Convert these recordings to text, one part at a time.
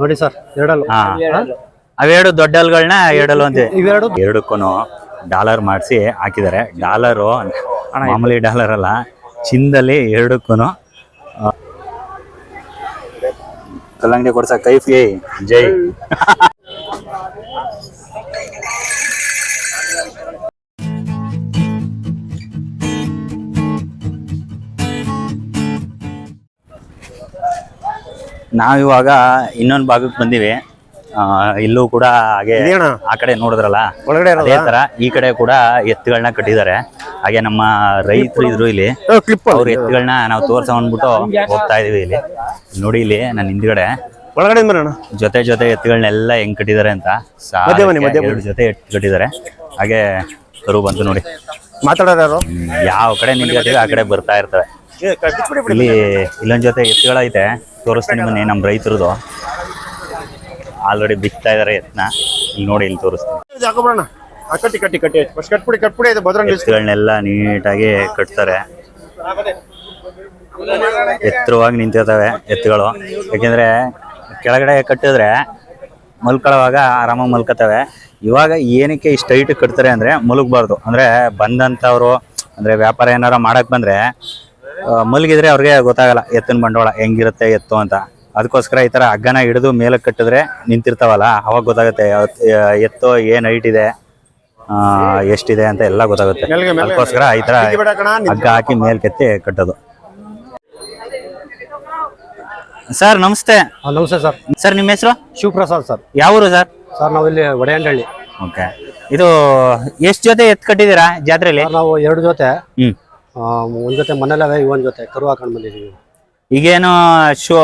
ನೋಡಿ ಸರ್ ಎರಡಲ್ಲ. ಅವೆರಡು ದೊಡ್ಡ ಹಲ್ಗಳನ್ನ ಎರಡಲ್ಲು ಅಂತ ಇವೆರಡು? ಎರಡಕ್ಕೂ ಡಾಲರ್ ಮಾಡಿಸಿ ಹಾಕಿದ್ದಾರೆ. ಡಾಲರು ಮಾಮೂಲಿ ಡಾಲರ್ ಅಲ್ಲ ಚಿನ್ನದಲ್ಲಿ ಎರಡಕ್ಕೂ ಕಲ್ಲಂಗಡಿ ಕೊಡ್ಸ ಕೈಫಿ ಜೈ. ನಾವಿವಾಗ ಇನ್ನೊಂದು ಭಾಗಕ್ಕೆ ಬಂದಿವಿ. ಆ, ಇಲ್ಲೂ ಕೂಡ ಹಾಗೆ ಇದೇನಾ? ಆ ಕಡೆ ನೋಡಿದ್ರಲ್ಲ? ಒಳಗಡೆ ಅದೇ ತರ ಈ ಕಡೆ ಕೂಡ ಎತ್ತುಗಳನ್ನ ಕಟ್ಟಿದ್ದಾರೆ. ಹಾಗೆ ನಮ್ಮ ರೈತರು ಇದ್ರು ಇಲ್ಲಿ. ಕ್ಲಿಪ್ ಅವ್ರ ಎತ್ತುಗಳನ್ನ ನಾವು ತೋರ್ಸ ಅಂದ್ಬಿಟ್ಟು ಹೋಗ್ತಾ ಇದೀವಿ ಇಲ್ಲಿ. ನೋಡಿ ಇಲ್ಲಿ ನನ್ನ ಹಿಂದ್ಗಡೆ. ಒಳಗಡೆ ಬರೋಣ. ಜೊತೆ ಜೊತೆ ಎತ್ತುಗಳನ್ನೆಲ್ಲ ಹೆಂಗ್ ಕಟ್ಟಿದ್ದಾರೆ ಅಂತ ಸಾಲಕ್ಕೆ ಮಧ್ಯ ಬನ್ನಿ, ಮಧ್ಯ ಎರಡು ಜೊತೆ ಎತ್ತು ಕಟ್ಟಿದ್ದಾರೆ. ಹಾಗೆ ಕರು ಬಂತು ನೋಡಿ. ಮಾತಾಡೋರು ಯಾವ ಕಡೆ ನಿಂತ್ಕೊತೀವಿ ಆ ಕಡೆ ಬರ್ತಾ ಇರ್ತವೆ. ಇಲ್ಲಿ ಇಲ್ಲೊಂದ್ ಜೊತೆ ಎತ್ತುಗಳೈತೆ. ತೋರಿಸ್ತೀನಿ ಬನ್ನಿ ನಮ್ಮ ರೈತರದು. ಆಲ್ರೆಡಿ ಬಿತ್ತಾ ಇದಾರೆ ಯತ್ನ ಇಲ್ಲಿ ನೋಡಿ ಇಲ್ಲಿ ತೋರಿಸ್ತೀನಿ. ಹಾಕೋಬಿಡೋಣ ಆ ಕಟ್ಟಿ ಕಟ್ಟಿ ಕಟ್ಟಿ ಫಸ್ಟ್ ಕಟ್ಬಿಡಿ ಕಟ್ಬಿಡಿ ಇದು ಭದ್ರಂಗ ಎತ್ತುಗಳನ್ನೆಲ್ಲ ನೀಟಾಗಿ ಕಟ್ತಾರೆ. ಎತ್ತರವಾಗಿ ನಿಂತಿರ್ತವೆ ಎತ್ತುಗಳು. ಯಾಕೆಂದ್ರೆ ಕೆಳಗಡೆ ಕಟ್ಟಿದ್ರೆ ಮಲ್ಕೊಳ್ಳೋವಾಗ ಆರಾಮಾಗಿ ಮಲ್ಕೋತವೆ ಇವಾಗ ಏನಕ್ಕೆ ಇಷ್ಟು ಹೈಟ್ ಕಟ್ತಾರೆ ಅಂದ್ರೆ ಮಲಗಬಾರ್ದು. ಅಂದ್ರೆ ಬಂದಂಥವ್ರು ಅಂದ್ರೆ ವ್ಯಾಪಾರ ಏನಾರ ಮಾಡಕ್ ಬಂದ್ರೆ ಮಲಗಿದ್ರೆ ಅವ್ರಿಗೆ ಗೊತ್ತಾಗಲ್ಲ ಎತ್ತಿನ ಬಂಡವಾಳ ಹೆಂಗಿರುತ್ತೆ ಎತ್ತು ಅಂತ. ಅದಕ್ಕೋಸ್ಕರ ಈ ತರ ಹಗ್ಗನ ಹಿಡಿದು ಮೇಲಕ್ಕೆ ಕಟ್ಟಿದ್ರೆ ನಿಂತಿರ್ತಾವಲ್ಲ ಅವಾಗ ಗೊತ್ತಾಗುತ್ತೆ ಎತ್ತು ಏನ್ ಹೈಟ್ ಇದೆ ಆ, ಎಷ್ಟಿದೆ ಅಂತ ಎಲ್ಲ ಗೊತ್ತಾಗುತ್ತೆ. ಅದಕ್ಕೋಸ್ಕರ ಈ ತರ ಹಗ್ಗ ಹಾಕಿ ಮೇಲ್ ಕೆತ್ತಿ ಕಟ್ಟೋದು. ಸರ್ ನಮಸ್ತೆ. ನಮಸ್ತೆ ಸರ್. ಸರ್ ನಿಮ್ಮ ಹೆಸರು? ಶಿವಪ್ರಸಾದ್ ಸರ್. ಯಾವ ಊರು ಸರ್? ಸರ್ ನಾವು ಇಲ್ಲಿ ಒಡೆಯಂಡಳ್ಳಿ ಓಕೆ. ಇದು ಎಷ್ಟು ಜೊತೆ ಎತ್ತು ಕಟ್ಟಿದ್ದೀರಾ ಜಾತ್ರೆಯಲ್ಲಿ ನಾವು ಎರಡು ಜೊತೆ. ಒಂದ್ ಜೊತೆ ಮನೇಲವೆ ಇವನ್ ಜೊತೆ ಕರು ಹಾಕೊಂಡ್ ಬಂದಿದ್ದೀವಿ. ಈಗೇನು ಶೋ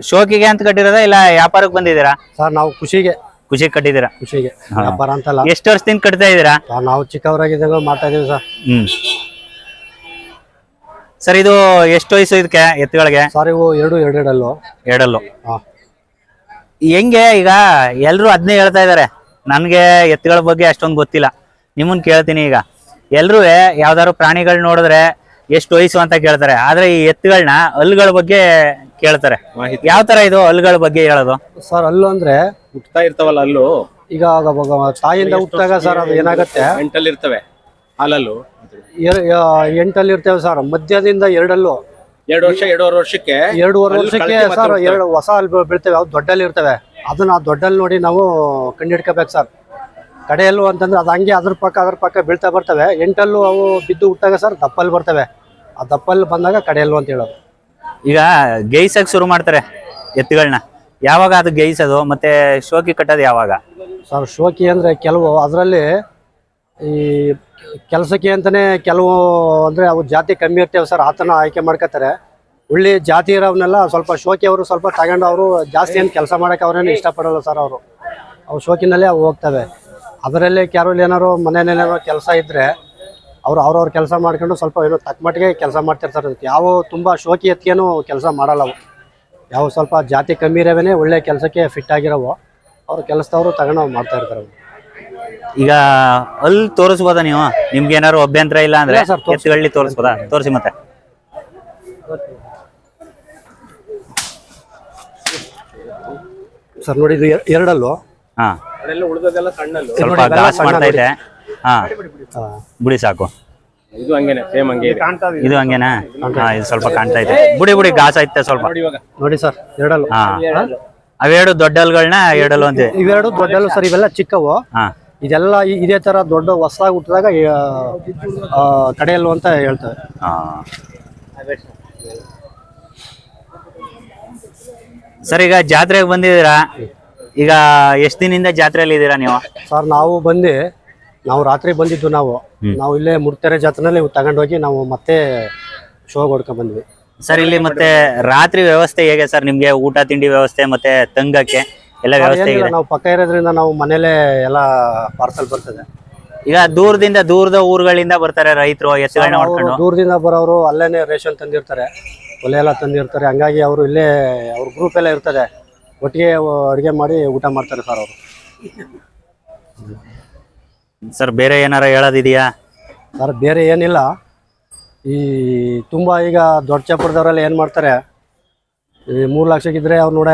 ಶೋಕಿಗೆ ಅಂತ ಕಟ್ಟಿರೋದ ಇಲ್ಲ ವ್ಯಾಪಾರಕ್ಕೆ ಬಂದಿದ್ದೀರಾ? ಸರ್ ನಾವು ಖುಷಿಗೆ. ಖುಷಿಗೆ ಕಟ್ಟಿದ್ದೀರಾ? ಖುಷಿಗೆ. ವ್ಯಾಪಾರ ಅಂತಲ್ಲ. ಎಷ್ಟು ವರ್ಷದಿಂದ ಕಟ್ತಾ ಇದ್ದೀರಾ? ಸರ್ ನಾವು ಚಿಕ್ಕವರಾಗಿದ್ದಾಗ ಮಾಡ್ತಾ ಇದೀವಿ ಸರ್. ಹ್ಮ್. ಸರ್ ಇದು ಎಷ್ಟು ವಯಸ್ಸು ಇದಕ್ಕೆ ಎತ್ತುಗಳಿಗೆ? ಸರ್ ಇವು ಎರಡು ಎರಡು ಎರಡಲ್ಲು. ಎರಡಲ್ಲು. ಹಾ. ಹೆಂಗೆ ಈಗ ಎಲ್ರು ಅದನ್ನೇ ಹೇಳ್ತಾ ಇದ್ದಾರೆ. ನನ್ಗೆ ಎತ್ತುಗಳ ಬಗ್ಗೆ ಅಷ್ಟೊಂದು ಗೊತ್ತಿಲ್ಲ. ನಿಮ್ಮನ್ ಕೇಳ್ತೀನಿ ಈಗ. ಎಲ್ರೂ ಯಾವ್ದಾದ್ರು ಪ್ರಾಣಿಗಳು ನೋಡಿದ್ರೆ ಎಷ್ಟು ವಯಸ್ಸು ಅಂತ ಕೇಳ್ತಾರೆ. ಆದ್ರೆ ಈ ಎತ್ತುಗಳನ್ನ ಹಲ್ಗಳ ಬಗ್ಗೆ ಕೇಳ್ತಾರೆ. ಯಾವ ತರ ಇದು ಹಲ್ಗಳ ಬಗ್ಗೆ ಹೇಳೋದು? ಸರ್ ಅಲ್ಲು ಅಂದ್ರೆ ಹುಟ್ಟತಾ ಇರ್ತಾವಲ್ಲ ಅಲ್ಲು ಈಗ ತಾಯಿಯಿಂದ ಹುಟ್ಟಾಗ ಸರ್ ಅದು ಏನಾಗುತ್ತೆ? ಎಂಟಲ್ಲಿ ಇರ್ತವೆ ಹಾಲಲ್ಲೂ? ಎಂಟಲ್ಲಿ ಇರ್ತೇವೆ ಸರ್ ಮಧ್ಯದಿಂದ ಎರಡಲ್ಲೂ. ಎರಡು ವರ್ಷ ಎರಡೂವರೆ ವರ್ಷಕ್ಕೆ ಎರಡೂವರೆ ವರ್ಷಕ್ಕೆ ಸರ್ ಎರಡು ಹೊಸ ಅಲ್ಲಿ ಬೀಳ್ತೇವೆ ಅವು ದೊಡ್ಡಲ್ಲಿ ಇರ್ತವೆ. ಅದನ್ನ ಆ ದೊಡ್ಡಲ್ಲಿ ನೋಡಿ ನಾವು ಕಂಡಿಡ್ಕೋಬೇಕು ಸರ್. ಕಡೆಯಲ್ಲೂ ಅಂತಂದ್ರೆ ಅದು ಹಂಗೆ ಅದ್ರ ಪಕ್ಕ ಅದ್ರ ಪಕ್ಕ ಬೀಳ್ತಾ ಬರ್ತವೆ. ಎಂಟಲ್ಲೂ ಅವು ಬಿದ್ದು ಹುಟ್ಟಾಗ ಸರ್ ದಪ್ಪಲ್ಲಿ ಬರ್ತವೆ. ಆ ದಪ್ಪಲ್ಲಿ ಬಂದಾಗ ಕಡೆಯಲ್ಲು ಅಂತ ಹೇಳೋದು. ಈಗ ಗೇಯ್ಸಕ್ ಶುರು ಮಾಡ್ತಾರೆ ಎತ್ತುಗಳನ್ನ ಯಾವಾಗ ಅದು ಗೇಯ್ಸೋದು? ಮತ್ತೆ ಶೋಕಿ ಕಟ್ಟೋದು ಯಾವಾಗ? ಸರ್ ಶೋಕಿ ಅಂದರೆ ಕೆಲವು ಅದರಲ್ಲಿ ಈ ಕೆಲಸಕ್ಕೆ ಅಂತಲೇ ಕೆಲವು ಅಂದರೆ ಅವು ಜಾತಿ ಕಮ್ಮಿ ಇರ್ತೇವೆ ಸರ್ ಆತನ ಆಯ್ಕೆ ಮಾಡ್ಕೋತಾರೆ. ಒಳ್ಳೆ ಜಾತಿ ಇರೋವನ್ನೆಲ್ಲ ಸ್ವಲ್ಪ ಶೋಕಿ ಅವರು ಸ್ವಲ್ಪ ತಗೊಂಡು ಅವರು ಜಾಸ್ತಿ ಏನು ಕೆಲಸ ಮಾಡೋಕೆ ಅವ್ರೇನು ಇಷ್ಟಪಡೋಲ್ಲ ಸರ್ ಅವರು. ಅವು ಶೋಕಿನಲ್ಲೇ ಅವು ಹೋಗ್ತವೆ. ಅದರಲ್ಲಿ ಕೆಲವು ಏನಾರು ಮನೇಲೇನಾರು ಕೆಲಸ ಇದ್ದರೆ ಅವರು ಅವ್ರವ್ರ ಕೆಲಸ ಮಾಡ್ಕೊಂಡು ಸ್ವಲ್ಪ ಏನೋ ತಕ್ಕ ಮಟ್ಟಿಗೆ ಕೆಲಸ ಮಾಡ್ತಿರ್ತಾರೆ. ಅದಕ್ಕೆ ಯಾವ ತುಂಬ ಶೋಕಿ ಎತ್ತಿಗೆನೂ ಕೆಲಸ ಮಾಡಲ್ಲ ಅವು. ಯಾವ ಸ್ವಲ್ಪ ಜಾತಿ ಕಮ್ಮಿ ಇರೋವೇನೆ ಒಳ್ಳೆ ಕೆಲಸಕ್ಕೆ ಫಿಟ್ ಆಗಿರೋವು. ಅವ್ರ ಕೆಲಸದವರು ತಗೊಂಡು ಮಾಡ್ತಾ ಇರ್ತಾರೆ ಅವ್ರು. ಈಗ ಅಲ್ಲಿ ತೋರಿಸ್ಬೋದ ನೀವು? ನಿಮ್ಗೆ ಏನಾದ್ರು ಅಭ್ಯಂತರ ಇಲ್ಲ ಅಂದ್ರೆ ಇಲ್ಲ sir, ತೋರ್ಸಿ. ಎತ್ತುಗಳಲ್ಲಿ ತೋರಿಸ್ಬೋದಾ? ತೋರಿಸಿ ಮತ್ತೆ. ಸರ್ ನೋಡಿ ಇದು ಎ- ಎರಡಲ್ಲು. ಹಾ. ಅದೆಲ್ಲ ಉಳಿದದೆಲ್ಲ ಸಣ್ಣಲ್ಲೂ ಸ್ವಲ್ಪ ನೋಡಿ, ಗಾಸ್ ಮಾಡ್ತಾ ಇದೆ ಹಾ. ಬುಡಿ ಸಾಕು. ಇದು ಹಂಗೇನೆ ಸೇಮ್ ಹಂಗೆ ಇದೆ. ಇದು. ಹಂಗೇನಾ? ಹಾ ಇದು. ಸ್ವಲ್ಪ ಕಾಣ್ತಾ ಇದೆ. ಬುಡಿ ಬುಡಿ ಗಾಸ್ ಐತೆ ಸ್ವಲ್ಪ. ನೋಡಿ ಇವಾಗ. ನೋಡಿ ಸರ್ ಎರಡಲ್ಲು. ಹಾ. ಅವೆರಡು ದೊಡ್ಡ ಹಲ್ಗಳನ್ನ ಎರಡಲ್ಲು ಅಂತೀವಿ ಇವೆರಡು ದೊಡ್ಡಲ್ಲು ಸರ್ ಇವೆಲ್ಲ ಚಿಕ್ಕವು. ಹಾ. ಇದೆಲ್ಲ ಇದೇ ತರ ದೊಡ್ಡ ಹೊಸದಾಗಿ ಹುಟ್ಟಿದಾಗ ಕಡೆಯಲ್ಲು ಅಂತ ಹೇಳ್ತಾರೆ. ಹಾ. ಸರ್ ಈಗ ಜಾತ್ರೆಗೆ ಬಂದಿದ್ದೀರಾ? ಈಗ ಎಷ್ಟು ದಿನದಿಂದ ಜಾತ್ರೆಯಲ್ಲಿ ಇದ್ದೀರಾ ನೀವು? ಸರ್ ನಾವು ಬಂದು ನಾವು ರಾತ್ರಿ ಬಂದಿದ್ದು ನಾವು. ನಾವು ಇಲ್ಲೇ ಮುಡ್ತೆರೆ ಜಾತ್ರೆನಲ್ಲಿ ತಗೊಂಡೋಗಿ ನಾವು ಮತ್ತೆ ಶೋ ಹೊಡ್ಕೊಂಡ್ ಬಂದ್ವಿ. ಸರ್ ಇಲ್ಲಿ ಮತ್ತೆ ರಾತ್ರಿ ವ್ಯವಸ್ಥೆ ಹೇಗೆ ಸರ್? ನಿಮ್ಗೆ ಊಟ ತಿಂಡಿ ವ್ಯವಸ್ಥೆ ಮತ್ತೆ ತಂಗಕ್ಕೆ ಎಲ್ಲ ವ್ಯವಸ್ಥೆ ಏನಿಲ್ಲ ಇದೆ ನಾವು ಪಕ್ಕ ಇರೋದ್ರಿಂದ ನಾವು ಮನೇಲೆ ಎಲ್ಲ ಪಾರ್ಸಲ್ ಬರ್ತದೆ. ಈಗ ದೂರದಿಂದ ದೂರದ ಊರುಗಳಿಂದ ಬರ್ತಾರೆ ರೈತರು ಎತ್ತುಗಳನ್ನ ಅವರು ನೋಡ್ಕೊಂಡು ದೂರದಿಂದ ಬರೋರು ಅಲ್ಲೇನೆ ರೇಷನ್ ತಂದಿರ್ತಾರೆ ಒಲೆ ಎಲ್ಲ ತಂದಿರ್ತಾರೆ. ಹಂಗಾಗಿ ಅವರು ಇಲ್ಲೇ ಅವ್ರ ಗ್ರೂಪ್ ಎಲ್ಲ ಇರ್ತದೆ. ಒಟ್ಟಿಗೆ ಅಡುಗೆ ಮಾಡಿ ಊಟ ಮಾಡ್ತಾರೆ ಸರ್ ಅವರು. ಸರ್ ಬೇರೆ ಏನಾರ ಹೇಳೋದಿದೆಯಾ? ಸರ್ ಬೇರೆ ಏನಿಲ್ಲ. ಈ ತುಂಬ ಈಗ ದೊಡ್ಡ ಚಪ್ಪರದವರೆಲ್ಲ ಏನು ಮಾಡ್ತಾರೆ ಈ ಮೂರು ಲಕ್ಷಕ್ಕಿದ್ರೆ ಅವ್ರು ನೋಡ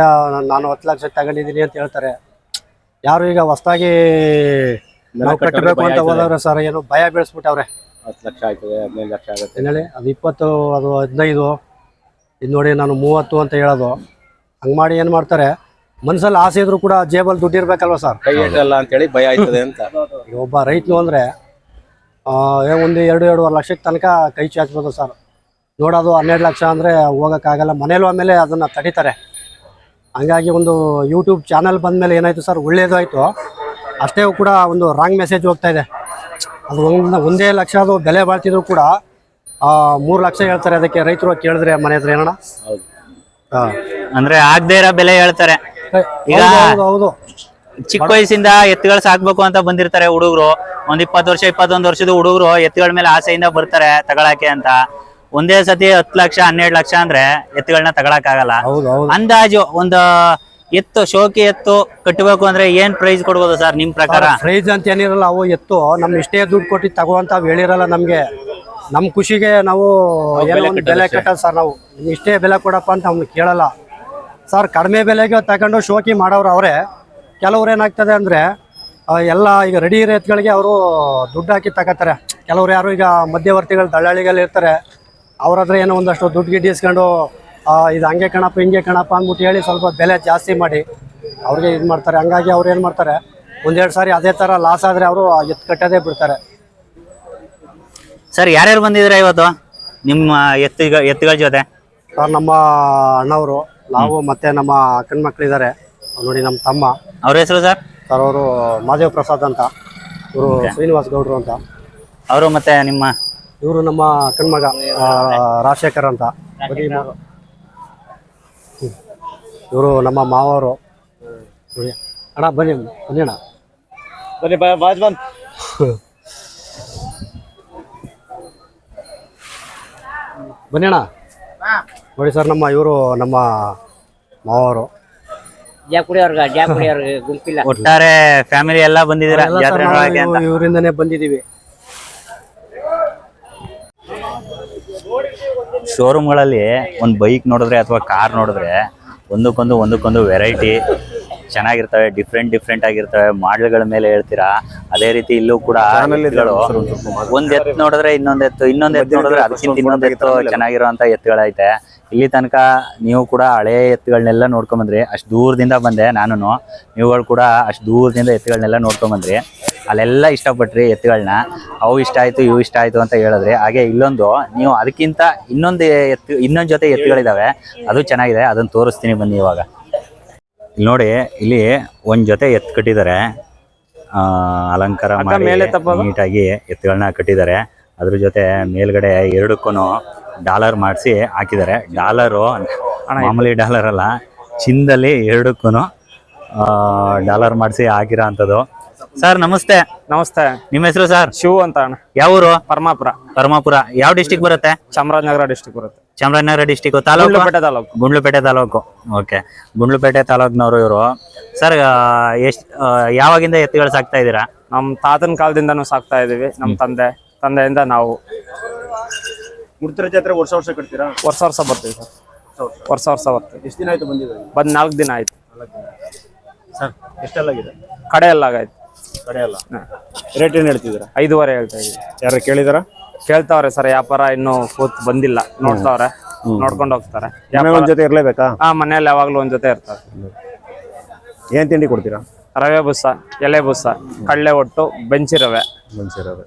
ನಾನು ಹತ್ತು ಲಕ್ಷಕ್ಕೆ ತಗೊಂಡಿದ್ದೀನಿ ಅಂತ ಹೇಳ್ತಾರೆ. ಯಾರು ಈಗ ಹೊಸ್ದಾಗಿ ನಾವು ಕಟ್ಟಬೇಕು ಅಂತ ಹೋದವ್ರೆ ಸರ್ ಏನು ಭಯ ಬೆಳೆಸ್ಬಿಟ್ಟವ್ರೆ. ಹತ್ತು ಲಕ್ಷ ಆಗ್ತದೆ ಹದಿನೈದು ಲಕ್ಷ ಆಗುತ್ತೆ. ಏನ್ ಹೇಳಿ? ಅದು ಇಪ್ಪತ್ತು ಅದು ಹದಿನೈದು. ಇದು ನೋಡಿ ನಾನು ಮೂವತ್ತು ಅಂತ ಹೇಳೋದು. ಹಂಗೆ ಮಾಡಿ ಏನ್ ಮಾಡ್ತಾರೆ? ಮನಸ್ಸಲ್ಲಿ ಆಸೆ ಇದ್ರು ಕೂಡ ಜೇಬಲ್ಲಿ ದುಡ್ಡು ಇರ್ಬೇಕಲ್ವ ಸರ್? ಕೈ ಅಂತೇಳಿ ಭಯ ಆಯ್ತದೆ ಅಂತ. ಈಗ ಒಬ್ಬ ರೈತನು ಅಂದ್ರೆ ಒಂದು ಎರಡು ಎರಡೂವರೆ ಲಕ್ಷಕ್ಕೆ ತನಕ ಕೈ ಚಾಚ್ಬೋದು ಸರ್. ನೋಡೋದು ಹನ್ನೆರಡು ಲಕ್ಷ ಅಂದ್ರೆ ಹೋಗೋಕ್ಕಾಗಲ್ಲ. ಮನೇಲೂ ಆಮೇಲೆ ಅದನ್ನ ತಡೀತಾರೆ. ಹಂಗಾಗಿ ಒಂದು ಯೂಟ್ಯೂಬ್ ಚಾನಲ್ ಬಂದಮೇಲೆ ಏನಾಯ್ತು ಸರ್ ಒಳ್ಳೇದು ಆಯಿತು. ಅಷ್ಟೇ ಕೂಡ ಒಂದು ರಾಂಗ್ ಮೆಸೇಜ್ ಹೋಗ್ತಾ ಇದೆ. ಅದು ಒಂದು ಒಂದೇ ಲಕ್ಷ ಅದು ಬೆಲೆ ಬಾಳ್ತಿದ್ರು ಕೂಡ ಮೂರು ಲಕ್ಷ ಹೇಳ್ತಾರೆ ಅದಕ್ಕೆ ರೈತರು ಕೇಳಿದ್ರೆ ಮನೆ ಹತ್ರ ಏನಣ್ಣ? ಹೌದು. ಅಂದ್ರೆ ಆಗದೆ ಇರೋ ಬೆಲೆ ಹೇಳ್ತಾರೆ. ಈಗ ಹೌದು ಚಿಕ್ಕ ವಯಸ್ಸಿಂದ ಎತ್ತುಗಳು ಸಾಕ್ಬೇಕು ಅಂತ ಬಂದಿರ್ತಾರೆ ಹುಡುಗರು. ಒಂದ್ ಇಪ್ಪತ್ತು ವರ್ಷ ಇಪ್ಪತ್ತೊಂದು ವರ್ಷದ ಹುಡುಗರು ಎತ್ತುಗಳ ಮೇಲೆ ಆಸೆಯಿಂದ ಬರ್ತಾರೆ ತಗೊಳಕ್ಕೆ ಅಂತ. ಒಂದೇ ಸತಿ ಹತ್ತು ಲಕ್ಷ ಹನ್ನೆರಡು ಲಕ್ಷ ಅಂದ್ರೆ ಎತ್ತುಗಳನ್ನ ತಗೊಳಕ್ ಆಗಲ್ಲ ಅಂದಾಜು ಒಂದು ಎತ್ತು ಶೋಕಿ ಎತ್ತು ಕಟ್ಟಬೇಕು ಅಂದ್ರೆ ಏನ್ ಪ್ರೈಸ್ ಕೊಡ್ಬೋದು ಸರ್ ನಿಮ್ ಪ್ರಕಾರ? ಪ್ರೈಸ್ ಅಂತ ಏನಿರಲ್ಲ ಅವು ಎತ್ತು. ನಮ್ ಇಷ್ಟೇ ದುಡ್ಡು ಕೊಟ್ಟಿ ತಗೋ ಅಂತ ಹೇಳಿರಲ್ಲ ನಮ್ಗೆ. ನಮ್ ಖುಷಿಗೆ ನಾವು ಏನೋ ಒಂದು ಬೆಲೆ ಕಟ್ಟಲ್ಲ ಸರ್ ನಾವು. ಇಷ್ಟೇ ಬೆಲೆ ಕೊಡಪ್ಪ ಅಂತ ಅವ್ನು ಕೇಳಲ್ಲ. ಸರ್ ಕಡಿಮೆ ಬೆಲೆಗೆ ತಗೊಂಡು ಶೋಕಿ ಮಾಡೋರು ಅವರೇ. ಕೆಲವ್ರು ಏನಾಗ್ತದೆ ಅಂದ್ರೆ ಎಲ್ಲ ಈಗ ರೆಡಿ ಇರೋ ಎತ್ತುಗಳಿಗೆ ಅವರು ದುಡ್ಡು ಹಾಕಿ ತಗೋತಾರೆ. ಕೆಲವ್ರು ಯಾರು ಈಗ ಮಧ್ಯವರ್ತಿಗಳು ದಳ್ಳಾಳಿಗಳು ಇರ್ತಾರೆ. ಅವ್ರ ಹತ್ರ ಏನೋ ಒಂದಷ್ಟು ದುಡ್ಡು ಗಿಡ್ಡು ಇಸ್ಕೊಂಡು ಇದು ಹಂಗೆ ಕಣಪ್ಪ ಹಿಂಗೆ ಕಣಪ್ಪ ಅಂದ್ಬಿಟ್ಟು ಹೇಳಿ ಸ್ವಲ್ಪ ಬೆಲೆ ಜಾಸ್ತಿ ಮಾಡಿ ಅವ್ರಿಗೆ ಇದು ಮಾಡ್ತಾರೆ. ಹಂಗಾಗಿ ಅವ್ರು ಏನು ಮಾಡ್ತಾರೆ ಒಂದೆರಡು ಸಾರಿ ಅದೇ ಥರ ಲಾಸ್ ಆದರೆ ಅವರು ಎತ್ತು ಕಟ್ಟೋದೇ ಬಿಡ್ತಾರೆ. ಸರ್ ಯಾರ್ಯಾರು ಬಂದಿದ್ರೆ ಇವತ್ತು? ನಿಮ್ಮ ಎತ್ತಿಗ ಎತ್ತುಗಳ ಜೊತೆ? ಸರ್ ನಮ್ಮ ಅಣ್ಣವರು ನಾವು ಮತ್ತೆ ನಮ್ಮ ಅಕ್ಕನ ಮಕ್ಕಳಿದ್ದಾರೆ ನೋಡಿ ನಮ್ಮ ತಮ್ಮ. ಅವ್ರ ಹೆಸರು ಸರ್? ಸರ್ ಅವರು ಮಾದೇವ್ ಪ್ರಸಾದ್ ಅಂತ. ಇವರು ಶ್ರೀನಿವಾಸ್ ಗೌಡ್ರು ಅಂತ. ಅವರು ಮತ್ತೆ ನಿಮ್ಮ? ಇವರು ನಮ್ಮ ಅಕ್ಕನ ಮಗ ಆ, ರಾಜಶೇಖರ್ ಅಂತ. ಇವರು ನಮ್ಮ ಮಾವರು ನೋಡಿ. ಅಣ್ಣ ಬನ್ನಿ ಬನ್ನಿ ಅಣ್ಣ. ಬನ್ನಿ ಬಾಜ್ ಬನ್ನಿ ಅಣ್ಣ. ನೋಡಿ ಸರ್ ನಮ್ಮ ಇವರು ನಮ್ಮ ಮಾವರು. ಗುಂಪಿಲ್ಲ. ಒಟ್ಟಾರೆ ಫ್ಯಾಮಿಲಿ ಎಲ್ಲಾ ಬಂದಿದ್ದೀರಾ? ಜಾತ್ರೆ ನೋಡಕ್ಕೆ ಅಂತ. ಇವ್- ಇವರಿಂದನೇ ಬಂದಿದ್ದೀವಿ. ಶೋರೂಮ್ಗಳಲ್ಲಿ ಒಂದು ಬೈಕ್ ನೋಡಿದ್ರೆ ಅಥವಾ ಕಾರ್ ನೋಡಿದ್ರೆ ಒಂದಕ್ಕೊಂದು ಒಂದಕ್ಕೊಂದು ವೆರೈಟಿ ಚೆನ್ನಾಗಿರ್ತವೆ ಡಿಫ್ರೆಂಟ್ ಡಿಫ್ರೆಂಟ್ ಆಗಿರ್ತವೆ. ಮಾಡೆಲ್ಗಳ ಮೇಲೆ ಹೇಳ್ತೀರಾ? ಅದೇ ರೀತಿ ಇಲ್ಲೂ ಕೂಡ ಒಂದ್ ಎತ್ತು ನೋಡಿದ್ರೆ ಇನ್ನೊಂದ್ ಎತ್ತು ಇನ್ನೊಂದ್ ಎತ್ತು ನೋಡಿದ್ರೆ ಅದಕ್ಕಿಂತ ಇನ್ನೊಂದ್ ಎತ್ತು ಚೆನ್ನಾಗಿರುವಂತ ಎತ್ತುಗಳೈತೆ. ಇಲ್ಲಿ ತನಕ ನೀವು ಕೂಡ ಹಳೆ ಎತ್ತುಗಳನ್ನೆಲ್ಲ ನೋಡ್ಕೊಂಡ್ ಬಂದ್ರಿ ಅಷ್ಟು ದೂರದಿಂದ ಬಂದೆ ನಾನು ನೀವುಗಳು ಕೂಡ ಅಷ್ಟು ದೂರದಿಂದ ಎತ್ತುಗಳನ್ನೆಲ್ಲ ನೋಡ್ಕೊಂಡ್ ಬಂದ್ರಿ ಅಲ್ಲೆಲ್ಲ ಇಷ್ಟಪಟ್ರಿ ಎತ್ತುಗಳನ್ನ ಅವು ಇಷ್ಟ ಆಯ್ತು ಇವು ಇಷ್ಟ ಆಯ್ತು ಅಂತ ಹೇಳಿದ್ರಿ. ಹಾಗೆ ಇಲ್ಲೊಂದು ನೀವು ಅದಕ್ಕಿಂತ ಇನ್ನೊಂದು ಎತ್ತು ಇನ್ನೊಂದ್ ಜೊತೆ ಎತ್ತುಗಳಿದಾವೆ. ಅದು ಚೆನ್ನಾಗಿದೆ ಅದನ್ನ ತೋರಿಸ್ತೀನಿ ಬನ್ನಿ ಇವಾಗ. ಇಲ್ಲಿ ನೋಡಿ ಇಲ್ಲಿ ಒಂದ್ ಜೊತೆ ಎತ್ ಕಟ್ಟಿದ್ದಾರೆ ಆ, ಅಲಂಕಾರ ಮಾಡಿ ನೀಟಾಗಿ ಎತ್ತುಗಳನ್ನ ಕಟ್ಟಿದ್ದಾರೆ ಅದ್ರ ಜೊತೆ ಮೇಲ್ಗಡೆ ಎರಡಕ್ಕೂ ಡಾಲರ್ ಮಾಡಿಸಿ ಹಾಕಿದ್ದಾರೆ ಡಾಲರು ಮಾಮೂಲಿ ಡಾಲರ್ ಅಲ್ಲ ಚಿನ್ನದಲ್ಲಿ ಎರಡಕ್ಕೂ ಡಾಲರ್ ಮಾಡಿಸಿ ಹಾಕಿರೋ ಅಂಥದ್ದು. ಸರ್ ನಮಸ್ತೆ. ನಮಸ್ತೆ. ನಿಮ್ಮ ಹೆಸರು ಸರ್? ಶಿವ್ ಅಂತ ಅಣ್ಣ. ಯಾವ ಊರು ಪರಮಾಪುರ. ಪರಮಾಪುರ. ಯಾವ ಡಿಸ್ಟಿಕ್ ಬರುತ್ತೆ? ಚಾಮರಾಜನಗರ ಡಿಸ್ಟಿಕ್ ಬರುತ್ತೆ. ಚಾಮರಾಜನಗರ ಡಿಸ್ಟಿಕ್ ತಾಲೂಕು? ಗುಂಡ್ಲುಪೇಟೆ ತಾಲೂಕು. ಗುಂಡ್ಲುಪೇಟೆ ತಾಲೂಕು. ಓಕೆ ಗುಂಡ್ಲುಪೇಟೆ ತಾಲೂಕಿನವರು ಇವರು. ಸರ್ ಎಷ್ಟು ಯಾವಾಗಿಂದ ಎತ್ತುಗಳು ಸಾಕ್ತಾ ಇದ್ದೀರಾ? ನಮ್ಮ ತಾತನ ಕಾಲದಿಂದನೂ ಸಾಕ್ತಾ ಇದೀವಿ ನಮ್ಮ ತಂದೆ ತಂದೆಯಿಂದ ನಾವು. ಮುಡ್ತರ ಜಾತ್ರೆ ವರ್ಷ ವರ್ಷ ಕಟ್ತೀರಾ? ವರ್ಷ ವರ್ಷ ಬರ್ತೀವಿ ಸರ್. ವರ್ಷ ವರ್ಷ. ಬರ್ತೀವಿ. ಎಷ್ಟು ದಿನ ಆಯ್ತು ಬಂದಿದ್ದೀವಿ ಬಂದ್ ನಾಲ್ಕು ದಿನ ಆಯ್ತು. ಸರ್ ಎಷ್ಟೆಲ್ಲ ಆಗಿದೆ? ಕಡೆ ಎಲ್ಲ ಆಗಾಯ್ತು ಕಡೆ ಎಲ್ಲ. ರೇಟ್ ಏನು ಹೇಳ್ತಿದ್ದೀರಾ? ಐದೂವರೆ ಹೇಳ್ತಾ ಇದ್ದೀವಿ ಯಾರು ಕೇಳಿದಾರ? ಕೇಳ್ತಾವ್ರೆ ಸರ್ ವ್ಯಾಪಾರ ಇನ್ನು ಕೂತ್ ಬಂದಿಲ್ಲ. ನೋಡ್ತಾವ್ರೆ ನೋಡ್ಕೊಂಡು ಹೋಗ್ತಾರೆ. ಒಂದ್ ಜೊತೆ ಇರ್ಲೇಬೇಕಾ? ಹಾ ಮನೇಲಿ ಯಾವಾಗ್ಲೂ ಒಂದ್ ಜೊತೆ ಇರ್ತಾರೆ. ಏನ್ ತಿಂಡಿ ಕೊಡ್ತೀರಾ? ರವೆ ಬುಸ್ಸ ಎಲೆ ಬುಸ್ಸ ಕಳ್ಳೆ ಒಟ್ಟು ಬೆಂಚಿ ರವೆ. ಮನ್ಸಿರೋದು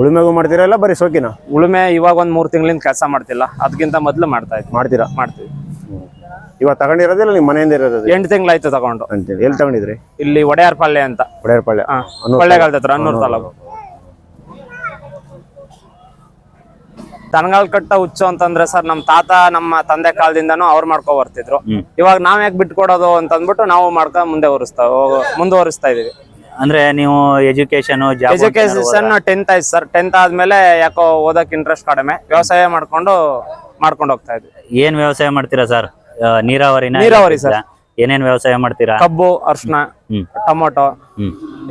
ಉಳುಮೆಗೂ ಮಾಡ್ತೀರಾ ಇಲ್ಲ ಬರೀ ಸೋಕಿನ? ಉಳುಮೆ ಇವಾಗ ಒಂದ್ ಮೂರ್ ತಿಂಗಳಿಂದ ಕೆಲಸ ಮಾಡ್ತಿಲ್ಲ. ಅದಕ್ಕಿಂತ ಮೊದ್ಲು ಮಾಡ್ತಾ ಇದ್ವಿ. ಮಾಡ್ತೀರಾ? ಮಾಡ್ತೀವಿ. ಇವಾಗ ತಗೊಂಡಿರೋದಿಲ್ಲ ನಿಮ್ಮ ಮನೆಯಿಂದ ಇರೋದು ಎಂಟು ತಿಂಗಳಾಯ್ತು ತಗೊಂಡು. ಅಂತೇಳಿ ಎಲ್ಲಿ ತಗೊಂಡಿದ್ರಿ? ಇಲ್ಲಿ ಒಡೆಯಾರ್ಪಳ್ಳಿ ಅಂತ. ಒಡೆಯರ್ಪಾಳ್ಯ ಕೊಳ್ಳೇಗಾಲದ ಹತ್ರ ಅನ್ನೂರು ತಾಲೂಕು. ದನಗಾಲ್ ಕಟ್ಟ ಹುಚ್ಚು ಅಂತಂದ್ರೆ ಸರ್ ನಮ್ ತಾತ ನಮ್ಮ ತಂದೆ ಕಾಲದಿಂದನೂ ಅವ್ರು ಮಾಡ್ಕೊ ಬರ್ತಿದ್ರು. ಇವಾಗ ನಾವ್ ಯಾಕೆ ಬಿಟ್ಕೊಡೋದು ಅಂತ ಅಂದ್ಬಿಟ್ಟು ನಾವು ಮಾಡ್ಕೊ ಮುಂದೆ ಹೊರಿಸ್ತಾ ಮುಂದುವರಿಸ್ತಾ ಇದೀವಿ. ಅಂದ್ರೆ ನೀವು ಎಜುಕೇಶನ್ ಎಜುಕೇಶನ್ ಟೆಂತ್ ಆಯ್ತು ಸರ್ ಟೆಂತ್ ಆದ್ಮೇಲೆ ಯಾಕೋ ಓದಕ್ ಇಂಟ್ರೆಸ್ಟ್ ಕಡಿಮೆ. ವ್ಯವಸಾಯ ಮಾಡ್ಕೊಂಡು ಮಾಡ್ಕೊಂಡು ಹೋಗ್ತಾ ಇದ್ವಿ. ಏನ್ ವ್ಯವಸಾಯ ಮಾಡ್ತೀರಾ ಸರ್ ನೀರಾವರಿ ನೀರಾವರಿ ಸರ್. ಏನೇನ್ ವ್ಯವಸಾಯ ಮಾಡ್ತೀರಾ? ಕಬ್ಬು ಅರ್ಶನ ಟೊಮೊಟೊ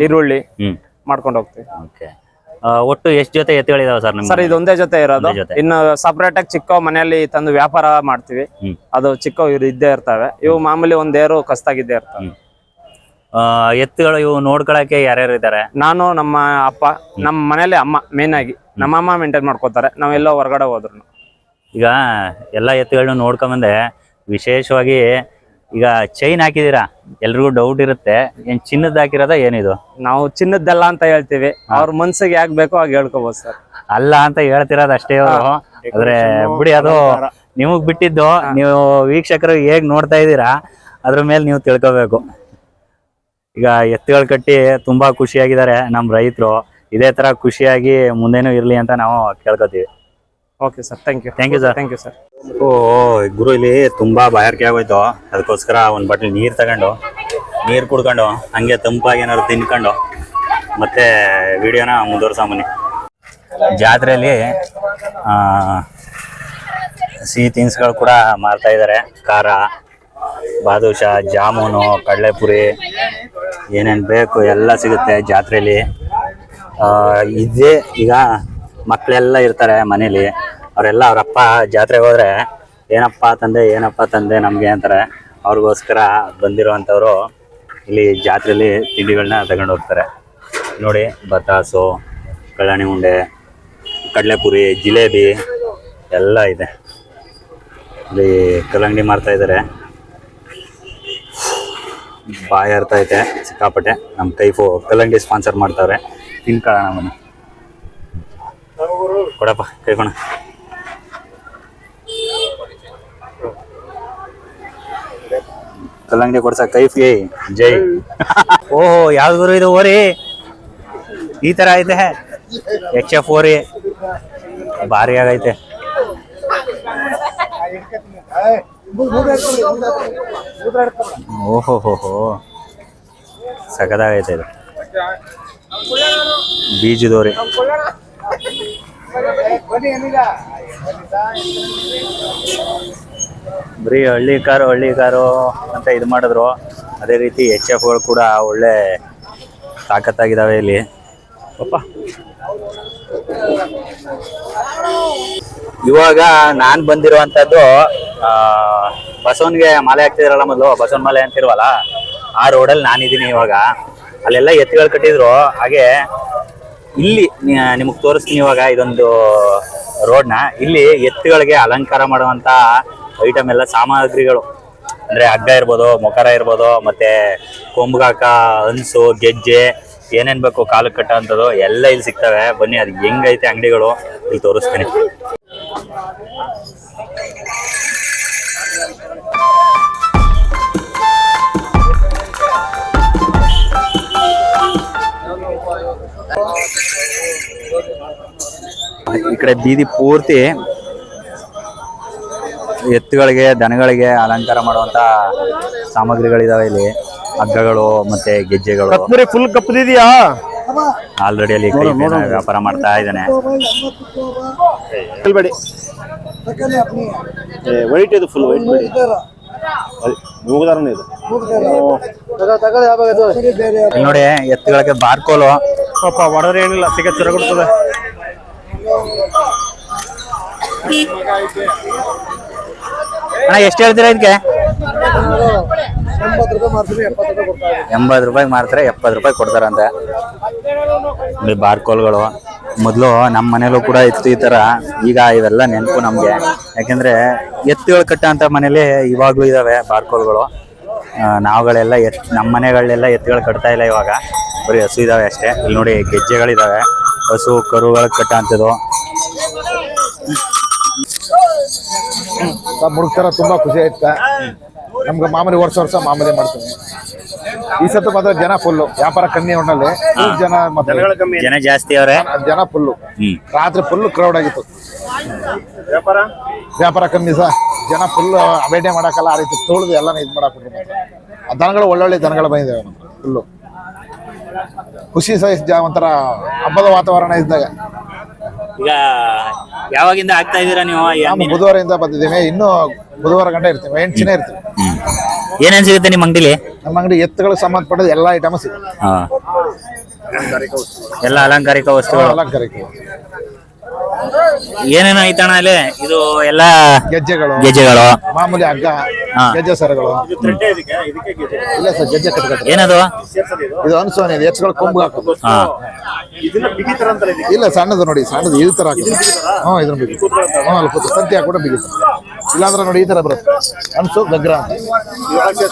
ಈರುಳ್ಳಿ ಮಾಡ್ಕೊಂಡು ಹೋಗ್ತೀವಿ. ಒಟ್ಟು ಎಷ್ಟು ಜೊತೆ ಎತ್ತುಗಳಿದಾವೆ ಸರ್ ಸರ್ ಇದು ಒಂದೇ ಜೊತೆ ಇರೋದು. ಒಂದೇ ಜೊತೆ. ಇನ್ನು ಸಪರೇಟ್ ಆಗಿ ಚಿಕ್ಕ ಮನೆಯಲ್ಲಿ ತಂದು ವ್ಯಾಪಾರ ಮಾಡ್ತೀವಿ. ಹ್ಮ್. ಅದು ಚಿಕ್ಕ ಇವ್ರು ಇದ್ದೇ ಇರ್ತವೆ. ಇವು ಮಾಮೂಲಿ ಒಂದೇರು ಕಸ್ತಾಗಿದ್ದೇ ಇರ್ತವೆ. ಆ, ಎತ್ತುಗಳು ಇವು ನೋಡ್ಕೊಳಕ್ಕೆ ಯಾರ್ಯಾರು ಇದ್ದಾರೆ? ನಾನು ನಮ್ಮ ಅಪ್ಪ ನಮ್ಮ ಮನೆಯಲ್ಲಿ ಅಮ್ಮ ಮೇನ್ ಆಗಿ. ನಮ್ಮ ಅಮ್ಮ ಮೇಂಟೈನ್ ಮಾಡ್ಕೋತಾರೆ ನಾವೆಲ್ಲೋ ಹೊರಗಡೆ ಹೋದ್ರು ಈಗ ಎಲ್ಲ ಎತ್ತುಗಳನ್ನ ನೋಡ್ಕೊಂಬಂದೆ ವಿಶೇಷವಾಗಿ ಈಗ ಚೈನ್ ಹಾಕಿದೀರಾ ಎಲ್ರಿಗೂ ಡೌಟ್ ಇರುತ್ತೆ. ಏನ್ ಚಿನ್ನದ ಹಾಕಿರೋದ ಏನಿದು ನಾವು ಚಿನ್ನದ್ದಲ್ಲ ಅಂತ ಹೇಳ್ತೀವಿ. ಅವ್ರ ಮನ್ಸಿಗೆ ಯಾಕೆ ಬೇಕೋ ಹಾಗೆ ಹೇಳ್ಕೋಬಹುದು ಸರ್. ಅಲ್ಲ ಅಂತ ಹೇಳ್ತಿರೋದು ಅಷ್ಟೇ ಅವರು. ಆದ್ರೆ ಬಿಡಿ ಅದು ನಿಮಗ್ ಬಿಟ್ಟಿದ್ದು ನೀವು ವೀಕ್ಷಕರು ಹೇಗ್ ನೋಡ್ತಾ ಇದ್ದೀರಾ ಅದ್ರ ಮೇಲೆ ನೀವು ತಿಳ್ಕೋಬೇಕು. ಈಗ ಎತ್ತುಗಳು ಕಟ್ಟಿ ತುಂಬಾ ಖುಷಿಯಾಗಿದ್ದಾರೆ ನಮ್ಮ ರೈತರು. ಇದೇ ತರ ಖುಷಿಯಾಗಿ ಮುಂದೇನು ಇರ್ಲಿ ಅಂತ ನಾವು ಕೇಳ್ಕೊತೀವಿ. Okay sir thank you thank you sir thank you sir ಓ ಗುರು ಇಲ್ಲಿ ತುಂಬಾ ಬಾಯಾರಿಕೆ ಆಗೋಯ್ತು. ಅದಕ್ಕೋಸ್ಕರ ಒಂದು ಬಾಟ್ಲಿ ನೀರು ತಗೊಂಡು ನೀರು ಕುಡ್ಕೊಂಡು ಹಂಗೆ ತಂಪಾಗಿ ಏನಾದ್ರು ತಿನ್ಕೊಂಡು ಮತ್ತೆ ವಿಡಿಯೋನ ಮುಂದುವರ್ಸಾಮನಿ ಜಾತ್ರೆಯಲ್ಲಿ ಆ, ಸಿಹಿ ತಿನಿಸುಗಳು ಕೂಡ ಮಾರ್ತಾ ಇದ್ದಾರೆ ಖಾರ ಬಾದುಷ ಜಾಮೂನು ಕಡಲೆಪುರಿ ಏನೇನು ಬೇಕು ಎಲ್ಲ ಸಿಗುತ್ತೆ ಜಾತ್ರೆಯಲ್ಲಿ. ಆ, ಇದೇ ಈಗ ಮಕ್ಕಳೆಲ್ಲ ಇರ್ತಾರೆ ಮನೇಲಿ. ಅವರೆಲ್ಲ ಅವರಪ್ಪ ಜಾತ್ರೆಗೆ ಹೋದ್ರೆ, ಏನಪ್ಪ ತಂದೆ ಏನಪ್ಪ ತಂದೆ ನಮಗೆ ಅಂತಾರೆ. ಅವ್ರಿಗೋಸ್ಕರ ಬಂದಿರೋವಂಥವ್ರು ಇಲ್ಲಿ ಜಾತ್ರೆಯಲ್ಲಿ ತಿಂಡಿಗಳನ್ನ ತಗೊಂಡು ಹೋಗ್ತಾರೆ. ನೋಡಿ, ಬತಾಸು, ಕಳ್ಳಾಣಿ ಉಂಡೆ, ಕಡಲೆಪುರಿ, ಜಿಲೇಬಿ ಎಲ್ಲ ಇದೆ. ಇಲ್ಲಿ ಕಲ್ಲಂಗಡಿ ಮಾರ್ತಾ ಇದ್ದಾರೆ. ಬಾಯಿ ಐತೆ, ಸಿಕ್ಕಾಪಟ್ಟೆ. ನಮ್ಮ ಕೈಫು ಕಲ್ಲಂಗಡಿ ಸ್ಪಾನ್ಸರ್ ಮಾಡ್ತಾವ್ರೆ ತಿನ್ಕೊಳ್ಳೋಣ ಕೊಡಪ್ಪ, ಕೈಕೋಣ. ಕಲ್ಲಂಗಡಿ ಕೊಡ್ಸ ಕೈಫ್ಗೆ ಜೈ. ಓಹೋ ಯಾವ್ದು ಗುರು ಇದು ಓರಿ. ಈ ತರ ಐತೆ. ಎಚ್ ಎಫ್ ಓರಿ. ಭಾರಿ ಆಗೈತೆ. ಓಹೋ ಹೋ ಹೋ ಸಖತ್ತಾಗೈತೆ ಇದು. ಬೀಜದೋರಿ. ಬರೀ ಹಳ್ಳಿ ಕಾರು ಹಳ್ಳಿ ಕಾರು ಅಂತ ಇದು ಮಾಡಿದ್ರು. ಅದೇ ರೀತಿ ಎಚ್ ಎಫ್ಗಳು ಕೂಡ ಒಳ್ಳೆ ತಾಕತ್ತಾಗಿದ್ದಾವೆ ಇಲ್ಲಿ. ಪಾಪ ಇವಾಗ ನಾನು ಬಂದಿರುವಂತದ್ದು ಆ ಬಸವನ್ಗೆ ಮಾಲೆ ಹಾಕ್ತಿದ್ರಲ್ಲ ಮೊದಲು ಬಸವನ ಮಾಲೆ ಅಂತಿರುವಲ್ಲ ಆ ರೋಡಲ್ಲಿ ನಾನಿದ್ದೀನಿ ಇವಾಗ. ಅಲ್ಲೆಲ್ಲ ಎತ್ತುಗಳು ಕಟ್ಟಿದ್ರು. ಹಾಗೆ ಇಲ್ಲಿ ನಿಮಗೆ ತೋರಿಸ್ತೀನಿ ಇವಾಗ ಇದೊಂದು ರೋಡ್ನ ಇಲ್ಲಿ ಎತ್ತುಗಳಿಗೆ ಅಲಂಕಾರ ಮಾಡುವಂತ ಐಟಮ್ ಎಲ್ಲ ಸಾಮಗ್ರಿಗಳು. ಅಂದ್ರೆ ಹಗ್ಗ ಇರ್ಬೋದು, ಮೊಕರ ಇರ್ಬೋದು, ಮತ್ತೆ ಕೊಂಬುಗಾಕ, ಹನ್ಸು, ಗೆಜ್ಜೆ, ಏನೇನ್ ಬೇಕು ಕಾಲು ಕಟ್ಟ ಎಲ್ಲ ಇಲ್ಲಿ ಸಿಗ್ತವೆ. ಬನ್ನಿ, ಅದು ಹೆಂಗೈತೆ ಅಂಗಡಿಗಳು. ಇಲ್ಲಿ ತೋರಿಸ್ತೀನಿ. ಈ ಕಡೆ ಬೀದಿ ಪೂರ್ತಿ ಎತ್ತುಗಳಿಗೆ ದನಗಳಿಗೆ ಅಲಂಕಾರ ಮಾಡುವಂತ ಸಾಮಗ್ರಿಗಳಿದಾವೆ ಇಲ್ಲಿ. ಹಗ್ಗಗಳು ಮತ್ತೆ ಗೆಜ್ಜೆಗಳು. ಫುಲ್ ಕಪ್ಪದಿದೆಯಾ ಆಲ್ರೆಡಿ ಅಲ್ಲಿ ಕೈಪೇನ ವ್ಯಾಪಾರ ಮಾಡ್ತಾ ಇದ್ದಾನೆ. ವೈಟ್ ಇದು ಫುಲ್ ವೈಟ್ ಬೇಡಿ ಮೂಗದಾರನೇ ಇದು. ಇಲ್ಲಿ ನೋಡಿ ಎತ್ತುಗಳಿಗೆ ಬಾರ್ಕೋಲು. ಪಾಪ ಒಡದ್ರೆ ಏನಿಲ್ಲ ಸಿಗ ತಿರುಗಿಡ್ತದೆ ಅಣ್ಣ ಎಷ್ಟು ಹೇಳ್ತೀರಾ ಇದಕ್ಕೆ ಎಂಬತ್ತು ರೂಪಾಯಿ ಮಾರ್ತಾರೆ ಎಪ್ಪತ್ತು ರೂಪಾಯಿ ಕೊಡ್ತಾರಂತೆ. ಇಲ್ಲಿ ಬಾರ್ಕೋಲ್ಗಳು ಮೊದಲು ನಮ್ಮ ಮನೇಲೂ ಕೂಡ ಇತ್ತು ಈ ತರ. ಈಗ ಇವೆಲ್ಲ ನೆನಪು ನಮಗೆ. ಯಾಕಂದ್ರೆ ಎತ್ತುಗಳು ಕಟ್ಟ ಅಂತ ಮನೇಲಿ ಇವಾಗಲೂ ಇದಾವೆ ಬಾರ್ಕೋಲ್ಗಳು ನಾವುಗಳೆಲ್ಲ ಎತ್ ನಮ್ಮ ಮನೆಗಳೆಲ್ಲ ಎತ್ತುಗಳು ಕಟ್ತಾ ಇಲ್ಲ ಇವಾಗ. ಬರೀ ಹಸು ಇದಾವೆ ಅಷ್ಟೇ. ಇಲ್ಲಿ ನೋಡಿ ಗೆಜ್ಜೆಗಳಿದಾವೆ. ಹಸು ಕರುಗಳು ಕಟ್ಟ ಮುಡುಕ್ತಾರ ತುಂಬಾ ಖುಷಿ ಆಯ್ತಾ ನಮ್ಗೆ ಮಾಮೂಲಿ ವರ್ಷ ವರ್ಷ ಮಾಮೂಲಿ ಮಾಡ್ತೀವಿ. ಈ ಸತ್ತು ಮಾತ್ರ ಜನ ಫುಲ್ಲು ವ್ಯಾಪಾರ ಕಮ್ಮಿ ಒಣ್ಣಲ್ಲಿ ಜನ ಮತ್ತೆ ಜನ ಜಾಸ್ತಿ ಅವರೇ. ಜನ ಫುಲ್ಲು ರಾತ್ರಿ ಫುಲ್ ಕ್ರೌಡ್ ಆಗಿತ್ತು. ವ್ಯಾಪಾರ? ವ್ಯಾಪಾರ ಕಮ್ಮಿ ಸಹ ಜನ ಫುಲ್ ಅವೇಟೆ ಮಾಡಕ್ಕಲ್ಲ ಆ ರೀತಿ ತೋಳ್ದು ಎಲ್ಲಾನು ಇದು ಮಾಡಾಕ್ಬಿಟ್ರು ಆ ದನಗಳು ಒಳ್ಳೊಳ್ಳೆ ದನಗಳು ಬಂದಿದ್ದಾವೆ ಫುಲ್ಲು ಖುಷಿ ಸಹ ಜ- ಒಂಥರ ಹಬ್ಬದ ವಾತಾವರಣ ಇದ್ದಾಗ. ಈಗ ಯಾವಾಗಿಂದ ಆಗ್ತಾ ಇದೀರಾ ನೀವು ಈ ನಾವು? ಬುಧವಾರದಿಂದ ಬಂದಿದ್ದೀವಿ ಇನ್ನೂ ಬುಧವಾರ ಗಂಟೆ ಇರ್ತೀವಿ ಎಂಟು ದಿನ ಇರ್ತೀವಿ ಏನೇನ್ ಸಿಗುತ್ತೆ ನಿಮ್ಮ ಅಂಗಡಿಲಿ? ನಮ್ಮ ಅಂಗಡಿ ಎತ್ತುಗಳಿಗೆ ಸಂಬಂಧಪಟ್ಟದ ಎಲ್ಲ ಐಟಮ್ ಸಿಗುತ್ತೆ. ಎಲ್ಲ ಅಲಂಕಾರಿಕ ವಸ್ತುಗಳು. ಅಲಂಕಾರಿಕ. ಏನೇನು ಐತಣ ಅಲ್ಲಿ? ಇದು ಎಲ್ಲ ಗೆಜ್ಜೆಗಳು. ಗೆಜ್ಜೆಗಳು. ಮಾಮೂಲಿ ಹಗ್ಗ ಹಾ. ಗೆಜ್ಜೆ ಸರಗಳು. ಇಲ್ಲ ಸರ್ ಗೆಜ್ಜೆ ಕಟ್ಕೊತಾರೆ ಏನದು? ಇದು. ಇದು ಅನ್ಸೋನೆ ಇದು ಎಚ್ಗಳು ಕೊಂಬು ಹಾಕೋದು. ಹಾ. ಇಲ್ಲ ಸಣ್ಣದು ನೋಡಿ ಸಣ್ಣದು ಈ ತರ ಹಾಕೋದು. ಹ್ಮ್ ಇದ್ರ ಬಿಗಿ ಸಂತೆ ಅಲ್ಲಿ ಕೂತು ತಂತಿ ಹಾಕ್ಬಿಟ್ಟು ಬಿಗಿತಾರೆ. ಇಲ್ಲಾಂದ್ರೆ ನೋಡಿ ಈ ತರ ಬರುತ್ತೆ. ಅನ್ಸು ಗಗ್ರ